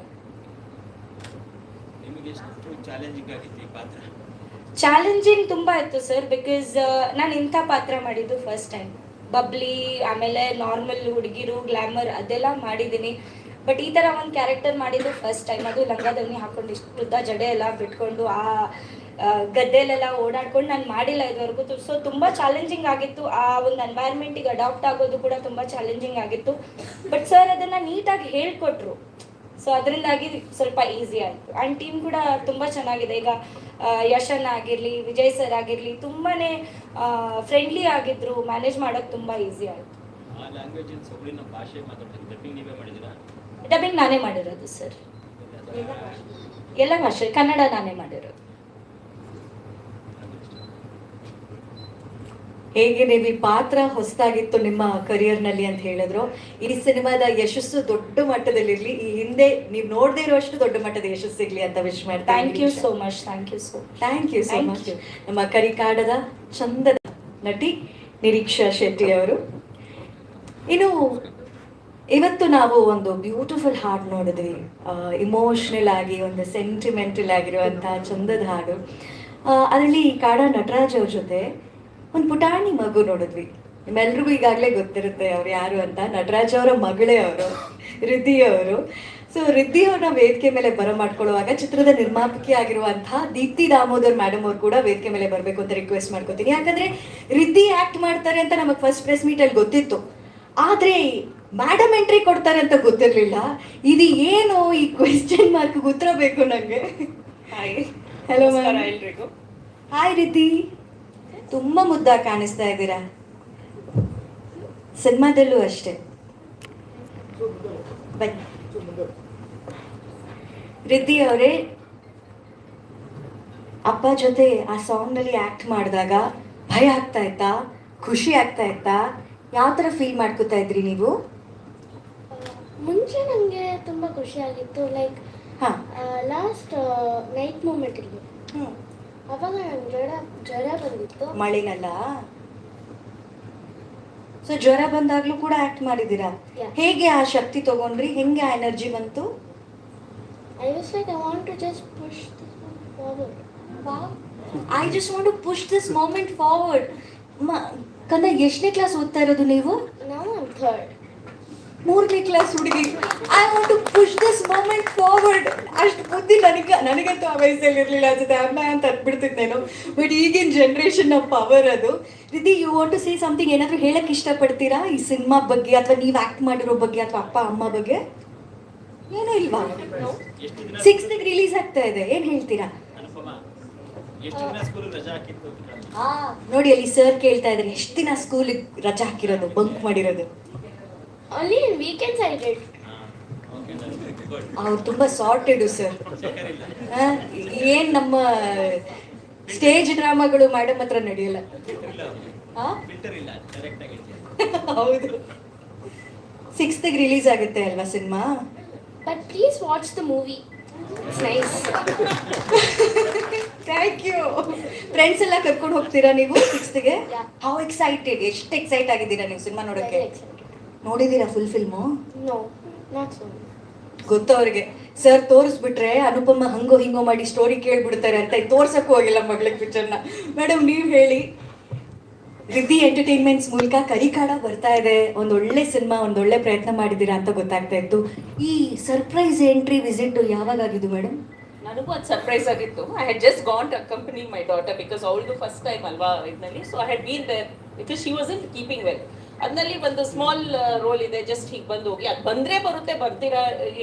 ಚಾಲೆಂಜಿಂಗ್
ತುಂಬಾ ಇತ್ತು ಸರ್ ಬಿಕಾಸ್ ನಾನು ಇಂಥ ಪಾತ್ರ ಮಾಡಿದ್ದು ಫಸ್ಟ್ ಟೈಮ್ ಬಬ್ಲಿ ಆಮೇಲೆ ನಾರ್ಮಲ್ ಹುಡುಗಿರು ಗ್ಲಾಮರ್ ಅದೆಲ್ಲ ಮಾಡಿದ್ದೀನಿ. ಬಟ್ ಈ ಥರ ಒಂದು ಕ್ಯಾರೆಕ್ಟರ್ ಮಾಡಿದ್ದು ಫಸ್ಟ್ ಟೈಮ್ ಅದು ಲಂಗದಲ್ಲಿ ಹಾಕೊಂಡು ಇಷ್ಟು ಉದ್ದ ಜಡೆ ಎಲ್ಲ ಬಿಟ್ಕೊಂಡು ಆ, ಗದ್ದೆಲೆಲ್ಲ ಓಡಾಡ್ಕೊಂಡು ನಾನು ಮಾಡಿಲ್ಲ ಇದುವರೆಗೂ. ಸೊ ತುಂಬ ಚಾಲೆಂಜಿಂಗ್ ಆಗಿತ್ತು. ಆ ಒಂದು ಎನ್ವೈರ್ಮೆಂಟಿಗೆ ಅಡಾಪ್ಟ್ ಆಗೋದು ಕೂಡ ತುಂಬ ಚಾಲೆಂಜಿಂಗ್ ಆಗಿತ್ತು. ಬಟ್ ಸರ್ ಅದನ್ನು ನೀಟಾಗಿ ಹೇಳ್ಕೊಟ್ರು. ಸೊ ಅದರಿಂದಾಗಿ ಸ್ವಲ್ಪ ಈಸಿ ಆಯಿತು. ಆ್ಯಂಡ್ ಟೀಮ್ ಕೂಡ ತುಂಬ ಚೆನ್ನಾಗಿದೆ. ಈಗ ಯಶನ್ ಆಗಿರಲಿ ವಿಜಯ್ ಸರ್ ಆಗಿರಲಿ ತುಂಬಾ ಫ್ರೆಂಡ್ಲಿ ಆಗಿದ್ರು. ಮ್ಯಾನೇಜ್ ಮಾಡೋಕ್ಕೆ ತುಂಬ ಈಸಿ ಆಯಿತು.
ಡಬ್ಬಿಂಗ್
ನಾನೇ ಮಾಡಿರೋದು ಸರ್ ಎಲ್ಲ ಭಾಷೆ. ಕನ್ನಡ ನಾನೇ ಮಾಡಿರೋದು.
ಹೇಗೆ ನೀವು ಈ ಪಾತ್ರ ಹೊಸದಾಗಿತ್ತು ನಿಮ್ಮ ಕರಿಯರ್ನಲ್ಲಿ ಅಂತ ಹೇಳಿದ್ರು. ಈ ಸಿನಿಮಾದ ಯಶಸ್ಸು ದೊಡ್ಡ ಮಟ್ಟದಲ್ಲಿರ್ಲಿ. ಈ ಹಿಂದೆ ನೀವು ನೋಡದೇ ಇರುವಷ್ಟು ದೊಡ್ಡ ಮಟ್ಟದ ಯಶಸ್ಸು ಸಿಗ್ಲಿ ಅಂತ ವಿಶ್ ಮಾಡ್ತೀನಿ
thank you so much thank you so
thank you so much. ನಮ್ಮ ಕರಿಕಾಡದ ಚಂದದ ನಟಿ ನಿರೀಕ್ಷಾ ಶೆಟ್ಟಿ ಅವರು ಇನ್ನು ಇವತ್ತು ನಾವು ಒಂದು ಬ್ಯೂಟಿಫುಲ್ ಹಾಡು ನೋಡಿದ್ವಿ. ಇಮೋಷ್ನಲ್ ಆಗಿ ಒಂದು ಸೆಂಟಿಮೆಂಟಲ್ ಆಗಿರುವಂತಹ ಚಂದದ ಹಾಡು. ಅದರಲ್ಲಿ ಕಾಡ ನಟರಾಜ್ ಅವ್ರ ಜೊತೆ ಒಂದು ಪುಟಾಣಿ ಮಗು ನೋಡಿದ್ವಿ. ನಿಮ್ಮೆಲ್ರಿಗೂ ಈಗಾಗಲೇ ಗೊತ್ತಿರುತ್ತೆ ಅವ್ರು ಯಾರು ಅಂತ. ನಟರಾಜ್ ಅವರ ಮಗಳೇ ಅವರು ರಿದ್ದಿ ಅವರು. ಸೊ ರಿದ್ದಿ ಅವ್ರನ್ನ ವೇದಿಕೆ ಮೇಲೆ ಬರ ಮಾಡ್ಕೊಳ್ಳುವಾಗ ಚಿತ್ರದ ನಿರ್ಮಾಪಕಿ ಆಗಿರುವಂತಹ ದೀಪ್ತಿ ದಾಮೋದರ್ ಮೇಡಮ್ ಅವ್ರು ಕೂಡ ವೇದಿಕೆ ಮೇಲೆ ಬರಬೇಕು ಅಂತ ರಿಕ್ವೆಸ್ಟ್ ಮಾಡ್ಕೋತೀನಿ. ಯಾಕಂದ್ರೆ ರಿದ್ದಿ ಆಕ್ಟ್ ಮಾಡ್ತಾರೆ ಅಂತ ನಮಗೆ ಫಸ್ಟ್ ಪ್ರೆಸ್ ಮೀಟ್ ಅಲ್ಲಿ ಗೊತ್ತಿತ್ತು. ಆದ್ರೆ ಮೇಡಮ್ ಎಂಟ್ರಿ ಕೊಡ್ತಾರೆ ಅಂತ ಗೊತ್ತಿರ್ಲಿಲ್ಲ. ಇದು ಏನು ಈ ಕ್ವೆಶ್ಚನ್ ಮಾರ್ಕ್ ಉತ್ತರ ಬೇಕು ನಂಗೆ?
Hi
hello.
ಎಲ್ರಿಗೂ.
ಹಾಯ್ ರಿದ್ದಿ. ತುಂಬಾ ಮುದ್ದಾಗಿ ಕಾಣಿಸ್ತಾ ಇದ್ದೀರಾ? ಸಿನಿಮಾದಲ್ಲೂ ಅಷ್ಟೇ. ಬನ್ನಿ. ರಿದ್ದಿ ಅವರೇ ಅಪ್ಪ ಜೊತೆ ಆ ಸಾಂಗ್ನಲ್ಲಿ ಆಕ್ಟ್ ಮಾಡಿದಾಗ ಭಯ ಆಗ್ತಾ ಇತ್ತಾ? ಖುಷಿ ಆಗ್ತಾ ಇತ್ತಾ? ಯಾವ ಥರ ಫೀಲ್ ಮಾಡ್ಕೋತಾ ಇದ್ರಿ ನೀವು?
ಮುಂಚೆ ನನಗೆ ತುಂಬ ಖುಷಿಯಾಗಿತ್ತು ಲೈಕ್
ಹಾಂ.
ಲಾಸ್ಟ್ ನೈಟ್ ಮೂಮೆಂಟಲ್ಲಿ ಅವಾಗ ನಂಗೆ ಜ್ವರ ಜ್ವರ ಬಂದಿತ್ತು.
ಮಳೆನಲ್ಲ? ಸೊ ಜ್ವರ ಬಂದಾಗ್ಲೂ ಕೂಡ ಆಕ್ಟ್ ಮಾಡಿದ್ದೀರಾ?
Yeah.
ಹೇಗೆ ಆ ಶಕ್ತಿ ತಗೊಂಡ್ರಿ? ಹೆಂಗೆ ಆ ಎನರ್ಜಿ ಬಂತು?
I was like I want to just push forward
I just want to push this moment forward ಕಂದ ಎಷ್ಟನೇ ಕ್ಲಾಸ್ ಓದ್ತಾ ಇರೋದು ನೀವು?
ನಾವು ಥರ್ಡ್
ಮೂರನೇ ಕ್ಲಾಸ್ ಹುಡುಗಿ. I want to push this moment forward ಅಷ್ಟು ಬುದ್ಧಿ ನನಗೆ, ನನಗಂತೂ ಆ ವಯಸ್ಸಲ್ಲಿ ಇರಲಿಲ್ಲ. ಅನ್ಸುತ್ತೆ ಅಮ್ಮ ಅಂತ ಅನ್ಬಿಡ್ತಿದ್ದೇನು ಬಟ್ ಈಗಿನ ಜನ್ರೇಷನ್ ಪವರ್ ಅದು. ರೀತಿ you want to say something ಏನಾದರೂ ಹೇಳಕ್ ಇಷ್ಟಪಡ್ತೀರಾ? ಈ ಸಿನಿಮಾ ಬಗ್ಗೆ ಅಥವಾ ನೀವು ಆಕ್ಟ್ ಮಾಡಿರೋ ಬಗ್ಗೆ ಅಥವಾ ಅಪ್ಪ, ಅಮ್ಮ ಬಗ್ಗೆ? ಏನೂ ಇಲ್ವಾ? ಸಿಕ್ಸ್ ರಿಲೀಸ್ ಆಗ್ತಾ ಇದೆ. ಏನು ಹೇಳ್ತೀರಾ? ನೋಡಿ ಅಲ್ಲಿ ಸರ್ ಕೇಳ್ತಾ ಇದ್ದಾರೆ ಎಷ್ಟು ದಿನ ಸ್ಕೂಲಿಗೆ ರಜಾ ಹಾಕಿರೋದು ಬಂಕ್ ಮಾಡಿರೋದು.
Only in weekends I did
ಅವ್ರು ತುಂಬಾ ಸಾರ್ಟೆಡ್ ಸರ್ ಏನ್ ನಮ್ಮ ಸ್ಟೇಜ್ ಡ್ರಾಮಾಗಳು ಮೇಡಮ್ ಹತ್ರ ನಡೆಯಲ್ಲ. ಹೌದು. ಸಿಕ್ಸ್ತ್ ರಿಲೀಸ್ ಆಗುತ್ತೆ ಅಲ್ವಾ cinema
but please watch the movie nice
thank you friends ಎಲ್ಲ ಕರ್ಕೊಂಡು ಹೋಗ್ತೀರಾ ನೀವು ಸಿಕ್ಸ್ತ್ಗೆ. ಹೌ ಎಕ್ಸೈಟೆಡ್ ಎಷ್ಟು ಎಕ್ಸೈಟ್ ಆಗಿದ್ದೀರಾ ನೀವು ಸಿನಿಮಾ ನೋಡೋಕ್ಕೆ? ನೋಡಿದ್ದೀರಾ full film
no not so
ಗೊತ್ತು ಅವ್ರಿಗೆ. ಸರ್ ತೋರಿಸ್ಬಿಟ್ರೆ ಅನುಪಮ ಹಂಗೋ ಹಿಂಗೋ ಮಾಡಿ ಸ್ಟೋರಿ ಕೇಳ್ಬಿಡ್ತಾರೆ ಅಂತ ತೋರ್ಸಕ್ಕೂ ಹೋಗಿಲ್ಲ ಮಗಳಿಗೆ ಪಿಕ್ಚರ್ನ ಮೇಡಮ್ ನೀವು ಹೇಳಿ. ರಿದ್ದಿ ಎಂಟರ್ಟೈನ್ಮೆಂಟ್ಸ್ ಮೂಲಕ ಕರಿಕಾಡ ಬರ್ತಾ ಇದೆ. ಒಂದೊಳ್ಳೆ ಸಿನಿಮಾ ಒಂದೊಳ್ಳೆ ಪ್ರಯತ್ನ ಮಾಡಿದ್ದೀರಾ ಅಂತ ಗೊತ್ತಾಗ್ತಾ ಇತ್ತು. ಈ ಸರ್ಪ್ರೈಸ್ ಎಂಟ್ರಿ ವಿಸಿಟ್ ಯಾವಾಗ ಆಗಿದ್ದು ಮೇಡಮ್
ನನಗೂ ಅದು ಸರ್ಪ್ರೈಸ್ ಆಗಿತ್ತು. I had just got to accompany my daughter because ಅವಳದು ಫಸ್ಟ್ ಟೈಮ್ ಅಲ್ವಾ ಇದರಲ್ಲಿ so I had been there because she was in keeping well ಅದರಲ್ಲಿ ಒಂದು ಸ್ಮಾಲ್ ರೋಲ್ ಇದೆ ಜಸ್ಟ್ ಹೀಗೆ ಬಂದು ಹೋಗಿ. ಅದು ಬಂದ್ರೆ ಬರುತ್ತೆ, ಬರ್ದಿರ,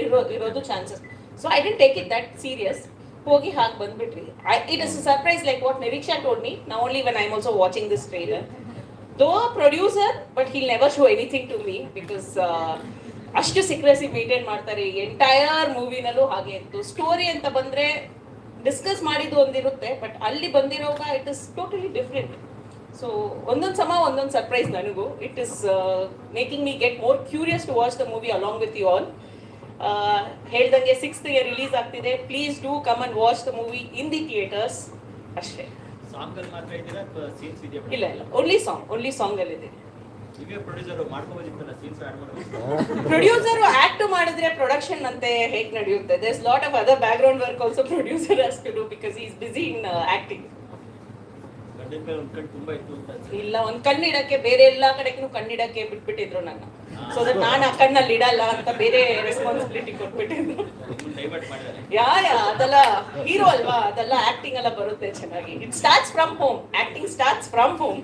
ಇರೋ, ಇರೋದು chances so I didn't take it that serious ಹೋಗಿ ಹಾಗೆ ಬಂದ್ಬಿಟ್ರಿ it is surprise like what Nireeksha told me ನಾ only when I am also watching this trailer though producer but he'll never show anything to me because ಅಷ್ಟು secrecy maintain ಮಾಡ್ತಾರೆ entire ಮೂವಿನಲ್ಲೂ ಹಾಗೆ. ಇತ್ತು story ಅಂತ ಬಂದ್ರೆ ಡಿಸ್ಕಸ್ ಮಾಡಿದ್ದು ಒಂದಿರುತ್ತೆ ಬಟ್ ಅಲ್ಲಿ ಬಂದಿರೋವಾಗ it is totally different so ಒಂದೊಂದು ಸಮ ಒಂದೊಂದು ಸರ್ಪ್ರೈಸ್ ನನಗೂ. It is making me get more curious to watch the movie along with you all ಹೇಳ್ದಂಗೆ ಸಿಕ್ಸ್ತ್ ಇಯರ್ ರಿಲೀಸ್ ಆಗ್ತಿದೆ. Please do come and watch the movie in the theatres ಅಷ್ಟೇ. ಇಲ್ಲ ಇಲ್ಲ. Only song only song ಅಲ್ಲಿ ಇದೆ.
Producer
act ಮಾಡಿದ್ರೆ production ಅಂತೆ ಹೇಗೆ ನಡೆಯುತ್ತೆ? There's lot of other background work also producer has to do because is busy in acting
but ಅದನ್ನ ಮೇಲೆ ಒಂದು ಕಣ್ಣು ತುಂಬಾ ಇತ್ತು ಅಂತ ಅನ್ಸುತ್ತೆ.
ಇಲ್ಲ ಒಂದ್ ಕಣ್ಣಿಡಕ್ಕೆ ಬೇರೆ ಎಲ್ಲಾ ಕಡೆಗೂ ಕಣ್ಣಿಡಕ್ಕೆ ಬಿಟ್ಬಿಟ್ಟಿದ್ರು ನನ್ನ. ಸೊ ದಟ್ ನಾನು ಆ ಕಣ್ಣಲ್ಲಿ ಇಡಲ್ಲ ಅಂತ ಬೇರೆ ರೆಸ್ಪಾನ್ಸಿಬಿಲಿಟಿ ಕೊಟ್ಬಿಟ್ಟಿದ್ರು ಯಾ ಯಾ ಅದೆಲ್ಲ ಹೀರೋ ಅಲ್ವಾ? ಅದೆಲ್ಲ ಆಕ್ಟಿಂಗ್ ಎಲ್ಲ ಬರುತ್ತೆ ಚೆನ್ನಾಗಿ. It starts from home acting starts from home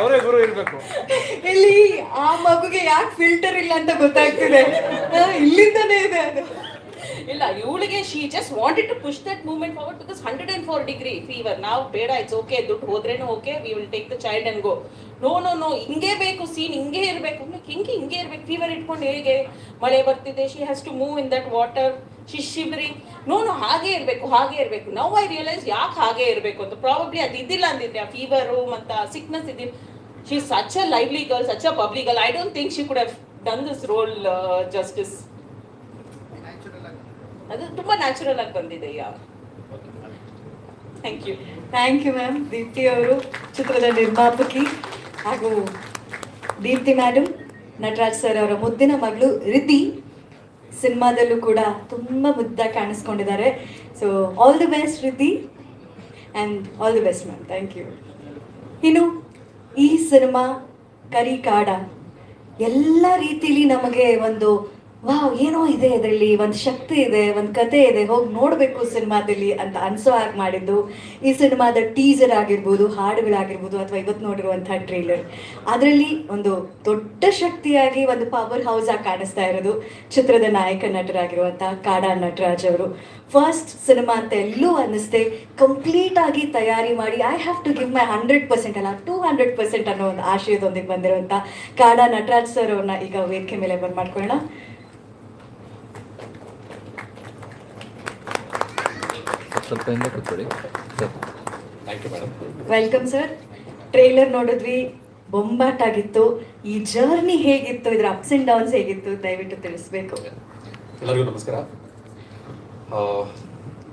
ಅವರೇ ಗುರು ಇರಬೇಕು.
ಇಲ್ಲಿ ಆ ಮಗುಗೆ ಯಾಕೆ ಫಿಲ್ಟರ್ ಇಲ್ಲ ಅಂತ ಗೊತ್ತಾಗ್ತಿದೆ. ಇಲ್ಲಿಂದಾನೇ ಇಲ್ಲಿಂದನೇ ಇದೆ ಅದು.
ಇಲ್ಲ, ಇವಳಿಗೆ she just wanted to push that movement forward because hundred and four degree fever ನಾವು ಬೇಡ ಇಟ್ಸ್ ಓಕೆ ದುಡ್ಡು ಹೋದ್ರೇನು okay we will take the child and go no no no ಹಿಂಗೆ ಬೇಕು ಸೀನ್ ಹಿಂಗೆ ಇರಬೇಕು. ಹಿಂಗೆ ಹಿಂಗೆ ಇರಬೇಕು. ಫೀವರ್ ಇಟ್ಕೊಂಡು ಹೇಗೆ ಮಳೆ ಬರ್ತಿದೆ she has to move in that water she shivering no no ಹಾಗೆ ಇರಬೇಕು ಹಾಗೆ ಇರಬೇಕು. ನೌ ಐ ರಿಯಲೈಸ್ ಯಾಕೆ ಹಾಗೆ ಇರಬೇಕು ಅಂತ. ಪ್ರಾಬಬ್ಲಿ ಅದು ಇದ್ದಿಲ್ಲ ಅಂದಿದ್ರೆ, ಆ ಫೀವರು ಮತ್ತು ಸಿಕ್ನೆಸ್ ಇದ್ದಿಲ್ಲ. She such a lively girl such a public girl I don't think she could have done this role justice ಅದು ತುಂಬಾ ನ್ಯಾಚುರಲ್ ಆಗಿ ಬಂದಿದೆ yeah thank you
thank you ma'am Deepti ಅವರು ಚಿತ್ರದ ನಿರ್ಮಾಪಕಿ ಹಾಗೂ ದೀಪ್ತಿ ಮ್ಯಾಡಮ್ ನಟರಾಜ್ ಸರ್ ಅವರ ಮುದ್ದಿನ ಮಗಳು ರಿತಿ ಸಿನಿಮಾದಲ್ಲೂ ಕೂಡ ತುಂಬ ಮುದ್ದಾಗಿ ಕಾಣಿಸ್ಕೊಂಡಿದ್ದಾರೆ. So all the best Riti and all the best ma'am thank you ಇನ್ನು ಈ ಸಿನಿಮಾ ಕರಿಕಾಡ ಎಲ್ಲ ರೀತಿಲಿ ನಮಗೆ ಒಂದು ವಾವ್, ಏನೋ ಇದೆ ಅದರಲ್ಲಿ, ಒಂದು ಶಕ್ತಿ ಇದೆ, ಒಂದು ಕತೆ ಇದೆ, ಹೋಗಿ ನೋಡಬೇಕು ಸಿನಿಮಾದಲ್ಲಿ ಅಂತ ಅನ್ಸೋ ಹಾಗೆ ಮಾಡಿದ್ದು. ಈ ಸಿನಿಮಾದ ಟೀಸರ್ ಆಗಿರ್ಬೋದು, ಹಾಡುಗಳಾಗಿರ್ಬೋದು, ಅಥವಾ ಇವತ್ತು ನೋಡಿರುವಂಥ ಟ್ರೇಲರ್. ಅದರಲ್ಲಿ ಒಂದು ದೊಡ್ಡ ಶಕ್ತಿಯಾಗಿ ಒಂದು ಪವರ್ ಹೌಸ್ ಆಗಿ ಕಾಣಿಸ್ತಾ ಇರೋದು ಚಿತ್ರದ ನಾಯಕ ನಟರಾಗಿರುವಂಥ ಕಾಡಾ ನಟರಾಜ್ ಅವರು. ಫಸ್ಟ್ ಸಿನಿಮಾ ಅಂತ ಎಲ್ಲೂ ಅನ್ನಿಸ್ದೆ ಕಂಪ್ಲೀಟ್ ಆಗಿ ತಯಾರಿ ಮಾಡಿ I have to give my hundred percent ಅಲ್ಲ ಟೂ ಹಂಡ್ರೆಡ್ ಪರ್ಸೆಂಟ್ ಅನ್ನೋ ಒಂದು ಆಶಯದೊಂದಿಗೆ ಬಂದಿರುವಂಥ ಕಾಡಾ ನಟರಾಜ್ ಸರ್ ಅವ್ರನ್ನ ಈಗ ವೇದಿಕೆ ಮೇಲೆ ಬಂದು ಮಾಡ್ಕೊಳ್ಳೋಣ.
ಸ್ವಲ್ಪ ಹಿಂದೆ ಕೂತ್ಕೊಳ್ಳಿ. Sir.
You madam
welcome sir trailer ನೋಡಿದ್ವಿ. ಬೊಂಬಾಟ್ ಆಗಿತ್ತು ಈ ಜರ್ನಿ ಹೇಗಿತ್ತು? ಇದ್ರ ಅಪ್ಸ್ ಅಂಡ್ ಡೌನ್ಸ್ ಹೇಗಿತ್ತು? ದಯವಿಟ್ಟು ತಿಳಿಸ್ಬೇಕು.
ಎಲ್ಲರಿಗೂ ನಮಸ್ಕಾರ.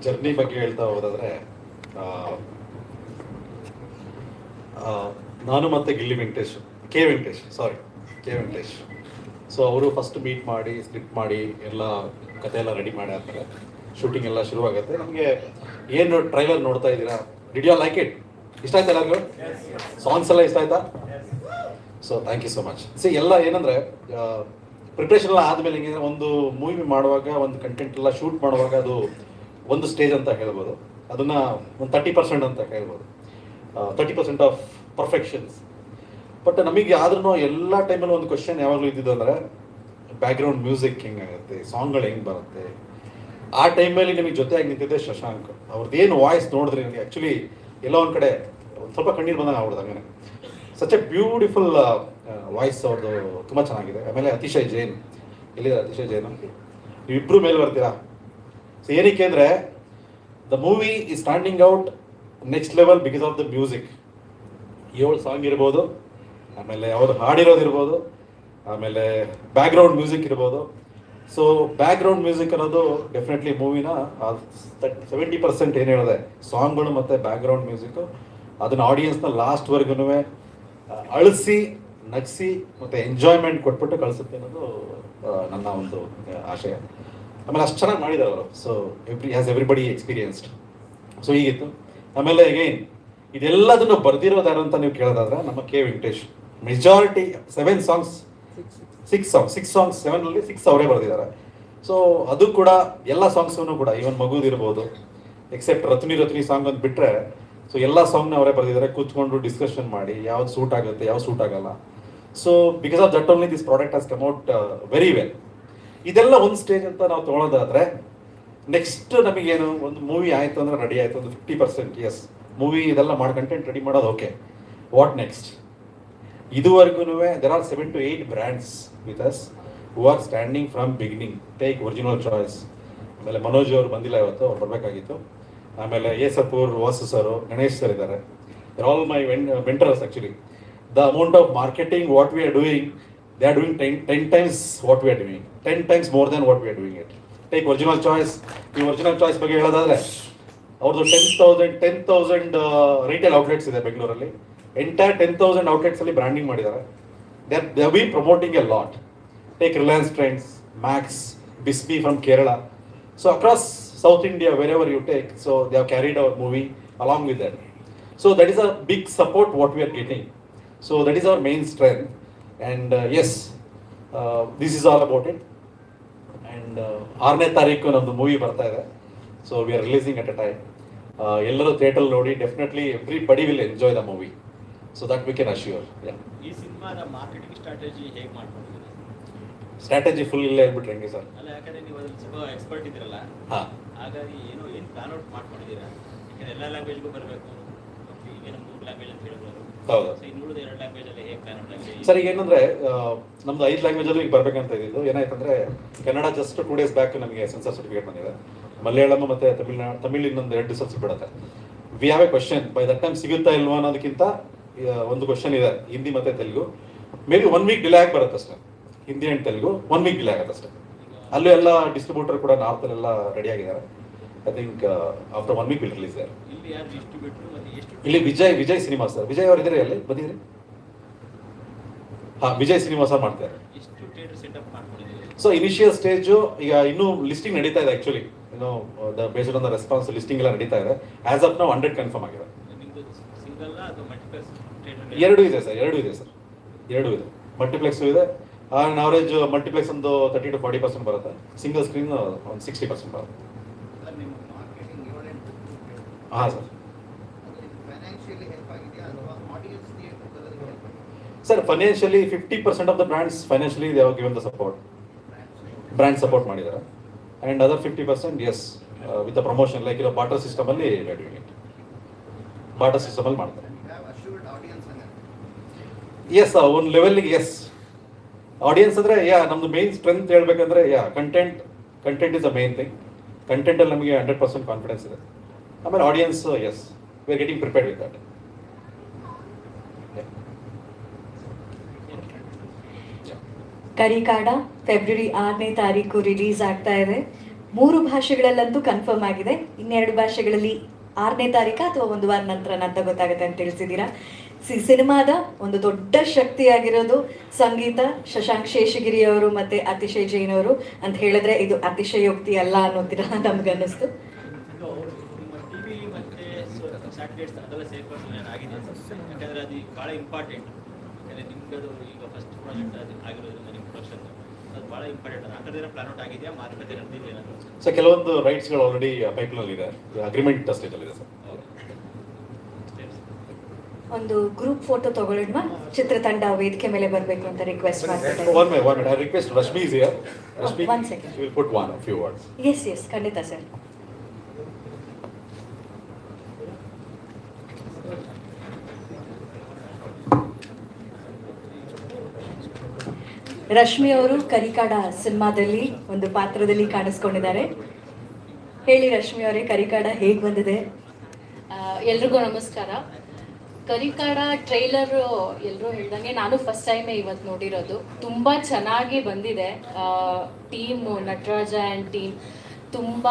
ಜರ್ನಿ ಬಗ್ಗೆ ಹೇಳ್ತಾ ಹೋದಾದ್ರೆ ನಾನು ಮತ್ತೆ Gilli Venkatesh K Venkatesh sorry K Venkatesh. So ಅವರು ಫಸ್ಟ್ ಮೀಟ್ ಮಾಡಿ ಸ್ಕ್ರಿಪ್ಟ್ ಮಾಡಿ ಎಲ್ಲ ಕಥೆ ಎಲ್ಲ ರೆಡಿ ಮಾಡಿ ಆದ್ಮೇಲೆ ಶೂಟಿಂಗ್ ಎಲ್ಲ ಶುರುವಾಗುತ್ತೆ. ನಮಗೆ ಏನು ಟ್ರೈಲರ್ ನೋಡ್ತಾ ಇದ್ದೀರಾ? ಡಿಡ್ ಯು ಲೈಕ್ ಇಟ್ ಇಷ್ಟ ಆಯ್ತಾ ಎಲ್ಲರಿಗೂ? ಸಾಂಗ್ಸ್ ಎಲ್ಲ ಇಷ್ಟ ಆಯ್ತಾ? So thank you so much C ಎಲ್ಲ ಏನಂದ್ರೆ ಪ್ರಿಪ್ರೇಷನ್ ಎಲ್ಲ ಆದಮೇಲೆ ಹಿಂಗೆ ಒಂದು ಮೂವಿ ಮಾಡುವಾಗ, ಒಂದು ಕಂಟೆಂಟ್ ಎಲ್ಲ ಶೂಟ್ ಮಾಡುವಾಗ ಅದು ಒಂದು ಸ್ಟೇಜ್ ಅಂತ ಹೇಳ್ಬೋದು. ಅದನ್ನ ಒಂದು ತರ್ಟಿ ಪರ್ಸೆಂಟ್ ಅಂತ ಹೇಳ್ಬೋದು. Thirty percent of perfections but ನಮಗೆ ಆದ್ರೂ ಎಲ್ಲ ಟೈಮಲ್ಲಿ ಒಂದು ಕ್ವಶನ್ ಯಾವಾಗಲೂ ಇದ್ದಿದ್ದು ಅಂದರೆ ಬ್ಯಾಕ್ಗ್ರೌಂಡ್ ಮ್ಯೂಸಿಕ್ ಹೆಂಗಾಗುತ್ತೆ ಸಾಂಗ್ಗಳು ಹೆಂಗೆ ಬರುತ್ತೆ ಆ ಟೈಮಲ್ಲಿ ನಿಮಗೆ ಜೊತೆಯಾಗಿ ನಿಂತಿದ್ದೆ ಶಶಾಂಕ್. ಅವ್ರದ್ದು ಏನು ವಾಯ್ಸ್ ನೋಡಿದ್ರೆ ನನಗೆ ಆ್ಯಕ್ಚುಲಿ ಎಲ್ಲ ಒಂದು ಕಡೆ ಒಂದು ಸ್ವಲ್ಪ ಕಣ್ಣೀರು ಬಂದಾಗ ಆಗ್ಬಿಡ್ದು ಹಂಗೆ ಸಚ್ ಎ ಬ್ಯೂಟಿಫುಲ್ ವಾಯ್ಸ್ ಅವ್ರದ್ದು. ತುಂಬ ಚೆನ್ನಾಗಿದೆ. ಆಮೇಲೆ ಅತಿಶಯ್ ಜೈನ್. ಎಲ್ಲಿದ್ದಾರೆ ಅತಿಶಯ್ ಜೈನ್? ಇಬ್ಬರು ಮೇಲೆ ಬರ್ತೀರಾ? ಸೊ ಏನಕ್ಕೆ ಅಂದರೆ ದ ಮೂವಿ ಈ standing out next level because of the music ಏಳು ಸಾಂಗ್ ಇರ್ಬೋದು, ಆಮೇಲೆ ಅವ್ರು ಹಾಡಿರೋದಿರ್ಬೋದು, ಆಮೇಲೆ ಬ್ಯಾಕ್ಗ್ರೌಂಡ್ ಮ್ಯೂಸಿಕ್ ಇರ್ಬೋದು. ಸೊ ಬ್ಯಾಕ್ಗ್ರೌಂಡ್ ಮ್ಯೂಸಿಕ್ ಅನ್ನೋದು ಡೆಫಿನೆಟ್ಲಿ ಮೂವಿನ ಸೆವೆಂಟಿ ಪರ್ಸೆಂಟ್ ಏನು ಹೇಳಿದೆ ಸಾಂಗ್ಗಳು ಮತ್ತು ಬ್ಯಾಕ್ಗ್ರೌಂಡ್ ಮ್ಯೂಸಿಕ್ಕು ಅದನ್ನ ಆಡಿಯನ್ಸ್ನ ಲಾಸ್ಟ್ವರೆಗೂ ಅಳಿಸಿ, ನಗಿಸಿ ಮತ್ತು ಎಂಜಾಯ್ಮೆಂಟ್ ಕೊಟ್ಬಿಟ್ಟು ಕಳಿಸುತ್ತೆ ಅನ್ನೋದು ನನ್ನ ಒಂದು ಆಶಯ. ಆಮೇಲೆ ಅಷ್ಟು ಚೆನ್ನಾಗಿ ಮಾಡಿದ್ದಾರೆ ಅವರು. So every has everybody experienced so ಹೀಗಿತ್ತು. ಆಮೇಲೆ ಅಗೈನ್ ಇದೆಲ್ಲದನ್ನು ಬರ್ದಿರೋದು ಯಾರು ಅಂತ ನೀವು ಕೇಳೋದಾದ್ರೆ ನಮ್ಮ K Venkatesh. Majority seven songs six song six songs ಸೆವೆನಲ್ಲಿ six ಅವರೇ ಬರೆದಿದ್ದಾರೆ. ಸೊ ಅದು ಕೂಡ ಎಲ್ಲ ಸಾಂಗ್ಸನ್ನು ಕೂಡ ಈವನ್ ಮಗುದಿರ್ಬೋದು ಎಕ್ಸೆಪ್ಟ್ ರತ್ನಿ ರತ್ನಿ ಸಾಂಗ್ ಅಂತ ಬಿಟ್ಟರೆ ಸೊ ಎಲ್ಲ ಸಾಂಗ್ನ ಅವರೇ ಬರೆದಿದ್ದಾರೆ. ಕೂತ್ಕೊಂಡು ಡಿಸ್ಕಷನ್ ಮಾಡಿ, ಯಾವ್ದು ಸೂಟ್ ಆಗುತ್ತೆ, ಯಾವ್ದು ಸೂಟ್ ಆಗಲ್ಲ. So because of that only this product has come out very well ಇದೆಲ್ಲ ಒಂದು ಸ್ಟೇಜ್ ಅಂತ ನಾವು ತೊಗೊಳೋದಾದ್ರೆ ನೆಕ್ಸ್ಟ್ ನಮಗೇನು, ಒಂದು ಮೂವಿ ಆಯಿತು ಅಂದ್ರೆ ರೆಡಿ ಆಯಿತು, ಒಂದು ಫಿಫ್ಟಿ ಪರ್ಸೆಂಟ್ ಎಸ್ ಮೂವಿ ಇದೆಲ್ಲ ಮಾಡಿ ಕಂಟೆಂಟ್ ರೆಡಿ ಮಾಡೋದು ಓಕೆ ವಾಟ್ ನೆಕ್ಸ್ಟ್ ಇದುವರೆಗೂ there are seven to eight brands with us who are standing from beginning take original choice ಆಮೇಲೆ ಮನೋಜ್ ಅವರು ಬಂದಿಲ್ಲ ಇವತ್ತು, ಅವ್ರು ಬರಬೇಕಾಗಿತ್ತು. ಆಮೇಲೆ ಎ ಸಪೂರ್ ವಾಸು ಸರ್ ಗಣೇಶ್ ಸರ್ ಇದ್ದಾರೆ. All my ventures actually the amount of marketing what we are doing they are doing ten ten times what we are doing ten times more than what we are doing it take original choice ಈ original choice ಬಗ್ಗೆ ಹೇಳೋದಾದ್ರೆ ಅವ್ರದ್ದು ten thousand ten thousand retail outlets ಇದೆ ಬೆಂಗಳೂರಲ್ಲಿ. Entire ten thousand outlets ಅಲ್ಲಿ branding ಮಾಡಿದ್ದಾರೆ. They they be promoting a lot take Reliance Trends Max ಬಿಸ್ಬಿ from Kerala so across South India wherever you take so they have carried our movie along with that so that is a big support what we are getting so that is our main strength and as this is all about it. And ಆರನೇ ತಾರೀಕು ನಮ್ಮದು movie ಬರ್ತಾ ಇದೆ. So we are releasing at a time ಎಲ್ಲರೂ theatre ನೋಡಿ definitely everybody will enjoy the movie so that we can assure
ಈ ಸಿನಿಮಾದ marketing strategy ಹೇಗೆ ಮಾಡ್ಕೊಂಡಿದ್ದೀರಿ
ಸ್ಟ್ರಾಟಜಿ ಫುಲ್ ಇಲ್ಲ ಹೇಳ್ಬಿಟ್ರೆ ಹೆಂಗೆ ಸರ್?
ಅಲ್ಲ ಯಾಕಂದ್ರೆ ನೀವು ಅದ್ರಲ್ಲಿ ಸ್ವಲ್ಪ ಎಕ್ಸ್ಪರ್ಟ್ ಇದ್ದೀರಲ್ಲ
ಹಾಂ.
ಹಾಗಾಗಿ ಏನು ಏನು ಪ್ಲಾನ್ ಔಟ್ ಮಾಡ್ಕೊಂಡಿದ್ದೀರಾ? ಯಾಕಂದ್ರೆ ಎಲ್ಲ ಲ್ಯಾಂಗ್ವೇಜ್ಗೂ ಬರಬೇಕು. ಏನೋ ಮೂರು ಲ್ಯಾಂಗ್ವೇಜ್ ಅಂತ ಹೇಳ್ಬೋದು
ಹೌದು.
ಸೊ ಎರಡು ಲ್ಯಾಂಗ್ವೇಜ್ ಅಲ್ಲಿ ಹೇಗೆ ಪ್ಲಾನ್ ಔಟ್ ಆಗಿದೆ
ಸರ್ ಈಗ ಏನಂದ್ರೆ ನಮ್ದು ಐದು ಲ್ಯಾಂಗ್ವೇಜಲ್ಲೂ ಈಗ ಬರ್ಬೇಕಂತ ಇದ್ದಿದ್ದು ಏನಾಯ್ತಂದ್ರೆ Kannada just two days back ನಮಗೆ ಸೆನ್ಸರ್ ಸರ್ಟಿಫಿಕೇಟ್ ಬಂದಿದೆ. ಮಲಯಾಳಂ ಮತ್ತೆ ತಮಿಳ್ನಾಡು ತಮಿಳ್ ಇನ್ನೊಂದು ಎರಡು ದಿವಸ ಬಿಡುತ್ತೆ. We have a question by that time ಸಿಗುತ್ತಾ ಇಲ್ವಾ ಅನ್ನೋದಕ್ಕಿಂತ ಒಂದು ಕ್ವಶನ್ ಇದೆ ಹಿಂದಿ ಮತ್ತೆ Telugu. Maybe one week delay ಆಗಿ ಬರುತ್ತೆ ಅಷ್ಟೇ. Hindi and Telugu one week delay ಆಗುತ್ತೆ ಅಷ್ಟೇ. ಅಲ್ಲೂ ಎಲ್ಲ ಡಿಸ್ಟ್ರಿಬ್ಯೂಟರ್ ಕೂಡ ನಾರ್ತಲ್ಲೆಲ್ಲ ರೆಡಿ ಆಗಿದ್ದಾರೆ. I think after one week will release ಇದೆ
ಇಲ್ಲಿ
ವಿಜಯ್ ವಿಜಯ್ ಸಿನಿಮಾ ಸರ್. ವಿಜಯ್ ಅವರು ಇದ್ದಾರೆ ಅಲ್ಲಿ? ಬಂದಿದ್ರಿ ಹಾ ವಿಜಯ್ ಸಿನಿಮಾ ಸರ್ ಮಾಡ್ತಾರೆ ಸೊ ಇನಿಷಿಯಲ್ ಸ್ಟೇಜು ಈಗ ಇನ್ನೂ ಲಿಸ್ಟಿಂಗ್ ನಡೀತಾ ಇದೆ ಆಕ್ಚುಲಿ ಏನೋ based on the response listing ಎಲ್ಲ ನಡೀತಾ ಇದೆ. ಆಸ್ ಆಫ್ ನಾವು ಹಂಡ್ರೆಡ್ ಕನ್ಫರ್ಮ್ ಆಗಿದೆ.
ನಿಮ್ದು ಸಿಂಗಲ್ ಅಥವಾ ಮಲ್ಟಿಪ್ಲೆಕ್ಸ್ ಥಿಯೇಟರ್
ಎರಡು ಇದೆ ಸರ್ ಎರಡು ಇದೆ ಸರ್. ಎರಡು ಇದೆ. ಮಲ್ಟಿಪ್ಲೆಕ್ಸ್ ಇದೆ. ಆನ್ ಅವರೇಜ್ ಮಲ್ಟಿಪ್ಲೆಕ್ಸ್ ಒಂದು ತರ್ಟಿ ಟು ಫಾರ್ಟಿ ಪರ್ಸೆಂಟ್ ಬರುತ್ತೆ. ಸಿಂಗಲ್ ಸ್ಕ್ರೀನ್ ಒಂದು ಸಿಕ್ಸ್ಟಿ ಪರ್ಸೆಂಟ್ ಬರುತ್ತೆ. ಹಾಂ ಸರ್.
ಫೈನಾನ್ಷಿಯಲಿ ಹೆಲ್ಪ್ ಆಗಿದೆಯಾ ಅಥವಾ audience help
sir financially fifty percent of the brands financially they given the support brand support ಮಾಡಿದ್ದಾರೆ. And other fifty percent as with the promotion like ಇರೋ barter ಸಿಸ್ಟಮಲ್ಲಿ ಬಾಟರ್ ಸಿಸ್ಟಮಲ್ಲಿ ಮಾಡ್ತಾರೆ. S ಒಂದು ಲೆವೆಲ್ಗೆ S audience ಅಂದರೆ ಯಾ ನಮ್ದು main strength ಹೇಳ್ಬೇಕಂದ್ರೆ yeah content content is a main thing ಕಂಟೆಂಟಲ್ಲಿ ನಮಗೆ hundred percent confidence ಇದೆ. ಆಮೇಲೆ audience as we are getting prepared with that
Karikaada February ಆರನೇ ತಾರೀಕು ರಿಲೀಸ್ ಆಗ್ತಾ ಇದೆ. ಮೂರು ಭಾಷೆಗಳಲ್ಲಂತೂ ಕನ್ಫರ್ಮ್ ಆಗಿದೆ. ಇನ್ನೆರಡು ಭಾಷೆಗಳಲ್ಲಿ ಆರನೇ ತಾರೀಕು ಅಥವಾ ಒಂದು ವಾರ ನಂತರ ಅಂತ ಗೊತ್ತಾಗುತ್ತೆ ಅಂತ ತಿಳಿಸಿದ್ದೀರಾ? ಸಿ, ಸಿನಿಮಾದ ಒಂದು ದೊಡ್ಡ ಶಕ್ತಿಯಾಗಿರೋದು ಸಂಗೀತ, ಶಶಾಂಕ್ ಶೇಷಗಿರಿ ಅವರು ಮತ್ತೆ ಅತಿಶಯ್ ಜೈನ್ ಅವರು ಅಂತ ಹೇಳಿದ್ರೆ ಇದು ಅತಿಶಯೋಕ್ತಿ ಅಲ್ಲ ಅನ್ನೋದಿರ ನಮ್ಗನ್ನಿಸ್ತು.
ಯಾಕಂದ್ರೆ ಅದು ಬಹಳ ಇಂಪಾರ್ಟೆಂಟ್ ಯಾಕಂದ್ರೆ ನಿಮ್ಗದು ಈಗ ಫಸ್ಟ್ ಪ್ರಾಜೆಕ್ಟ್ ಅದು ಆಗಿರೋದ್ರಿಂದ ನಿಮ್ಮ ಪ್ರೊಡಕ್ಷನ್ ಅದು ಭಾಳ ಇಂಪಾರ್ಟೆಂಟ್ ಆ ಥರದ್ದು ಪ್ಲಾನ್ ಔಟ್ ಆಗಿದೆಯಾ ಮಾರುಕಟ್ಟೆ ನಡೆದಿದೆಯಾ ಸರ್
ಸೊ ಕೆಲವೊಂದು ರೈಟ್ಸ್ಗಳು ಆಲ್ರೆಡಿ ಪೈಪ್ನಲ್ಲಿ ಇದೆ ಅಗ್ರಿಮೆಂಟ್ ಸ್ಟೇಜಲ್ಲಿದೆ ಸರ್
ಒಂದು ಗ್ರೂಪ್ ಫೋಟೋ ತಗೊಳ್ಳೋಣ ಚಿತ್ರತಂಡ ವೇದಿಕೆ ಮೇಲೆ ಬರಬೇಕು ಅಂತ ರಿಕ್ವೆಸ್ಟ್ ಮಾಡ್ತಾರೆ
One minute, one minute. I request Rashmi is here. One
one second.
Put will put one, a few words.
Yes yes ಖಂಡಿತ ಸರ್ ರಶ್ಮಿ ಅವರು ಕರಿಕಾಡ ಸಿನಿಮಾದಲ್ಲಿ ಒಂದು ಪಾತ್ರದಲ್ಲಿ ಕಾಣಿಸ್ಕೊಂಡಿದ್ದಾರೆ. ಹೇಳಿ ರಶ್ಮಿ ಅವರೇ, ಕರಿಕಾಡ ಹೇಗೆ ಬಂದಿದೆ?
ಎಲ್ರಿಗೂ ನಮಸ್ಕಾರ. ಕರಿಕಾಡ ಟ್ರೈಲರ್ ಎಲ್ಲರೂ ಹೇಳ್ದಂಗೆ ನಾನು ಫಸ್ಟ್ ಟೈಮೇ ಇವತ್ತು ನೋಡಿರೋದು. ತುಂಬ ಚೆನ್ನಾಗಿ ಬಂದಿದೆ. ಟೀಮು ನಟರಾಜ ಆ್ಯಂಡ್ ಟೀಮ್ ತುಂಬ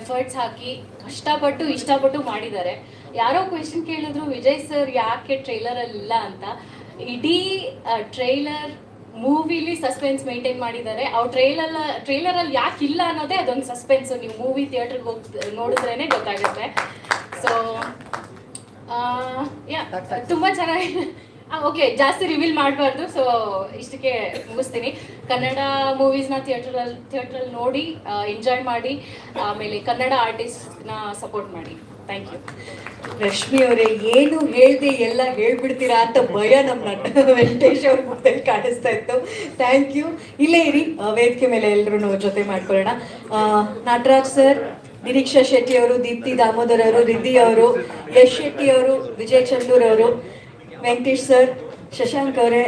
ಎಫರ್ಟ್ಸ್ ಹಾಕಿ ಕಷ್ಟಪಟ್ಟು ಇಷ್ಟಪಟ್ಟು ಮಾಡಿದ್ದಾರೆ. ಯಾರೋ ಕ್ವೆಶನ್ ಕೇಳಿದ್ರು, ವಿಜಯ್ ಸರ್ ಯಾಕೆ ಟ್ರೈಲರಲ್ಲಿ ಇಲ್ಲ ಅಂತ. ಇಡೀ ಟ್ರೈಲರ್ ಮೂವಿಲಿ ಸಸ್ಪೆನ್ಸ್ ಮೇಂಟೈನ್ ಮಾಡಿದ್ದಾರೆ. ಅವ್ರು ಟ್ರೈಲರ್ ಟ್ರೈಲರ್ ಅಲ್ಲಿ ಯಾಕೆ ಇಲ್ಲ ಅನ್ನೋದೇ ಅದೊಂದು ಸಸ್ಪೆನ್ಸ್ ನೀವು ಮೂವಿ ಥಿಯೇಟರ್ಗೆ ಹೋಗಿ ನೋಡಿದ್ರೇನೆ ಗೊತ್ತಾಗುತ್ತೆ. ಸೊ ಯಾ ತುಂಬಾ ಚೆನ್ನಾಗಿ ಓಕೆ ಜಾಸ್ತಿ ರಿವೀಲ್ ಮಾಡಬಾರ್ದು. ಸೊ ಇಷ್ಟಕ್ಕೆ ಮುಗಿಸ್ತೀನಿ. ಕನ್ನಡ ಮೂವೀಸ್ನ ಥಿಯೇಟ್ರಲ್ಲಿ ಥಿಯೇಟ್ರಲ್ಲಿ ನೋಡಿ ಎಂಜಾಯ್ ಮಾಡಿ ಆಮೇಲೆ ಕನ್ನಡ ಆರ್ಟಿಸ್ಟ್ನ ಸಪೋರ್ಟ್ ಮಾಡಿ. ಥ್ಯಾಂಕ್ ಯು
ರಶ್ಮಿ ಅವರೇ, ಏನು ಹೇಳ್ದೆ ಎಲ್ಲ ಹೇಳ್ಬಿಡ್ತೀರಾ ಅಂತ ಭಯ ನಮ್ಮ ವೆಂಕಟೇಶ್ ಅವ್ರ ಮುಖದಲ್ಲಿ ಕಾಣಿಸ್ತಾ ಇತ್ತು. ಥ್ಯಾಂಕ್ ಯು ಇಲ್ಲೇ ಇರಿ ವೇದಿಕೆ ಮೇಲೆ ಎಲ್ಲರೂ ಜೊತೆ ಮಾಡ್ಕೊಳ್ಳೋಣ. ನಟರಾಜ್ ಸರ್ ನಿರೀಕ್ಷಾ ಶೆಟ್ಟಿ ಅವರು, ದೀಪ್ತಿ ದಾಮೋದರ್ ಅವರು, ರಿದ್ದಿ ಅವರು, ಯಶ್ ಶೆಟ್ಟಿ ಅವರು, ವಿಜಯ್ ಚಂದೂರ್ ಅವರು, ವೆಂಕಟೇಶ್ ಸರ್ ಶಶಾಂಕ್ ಅವರೇ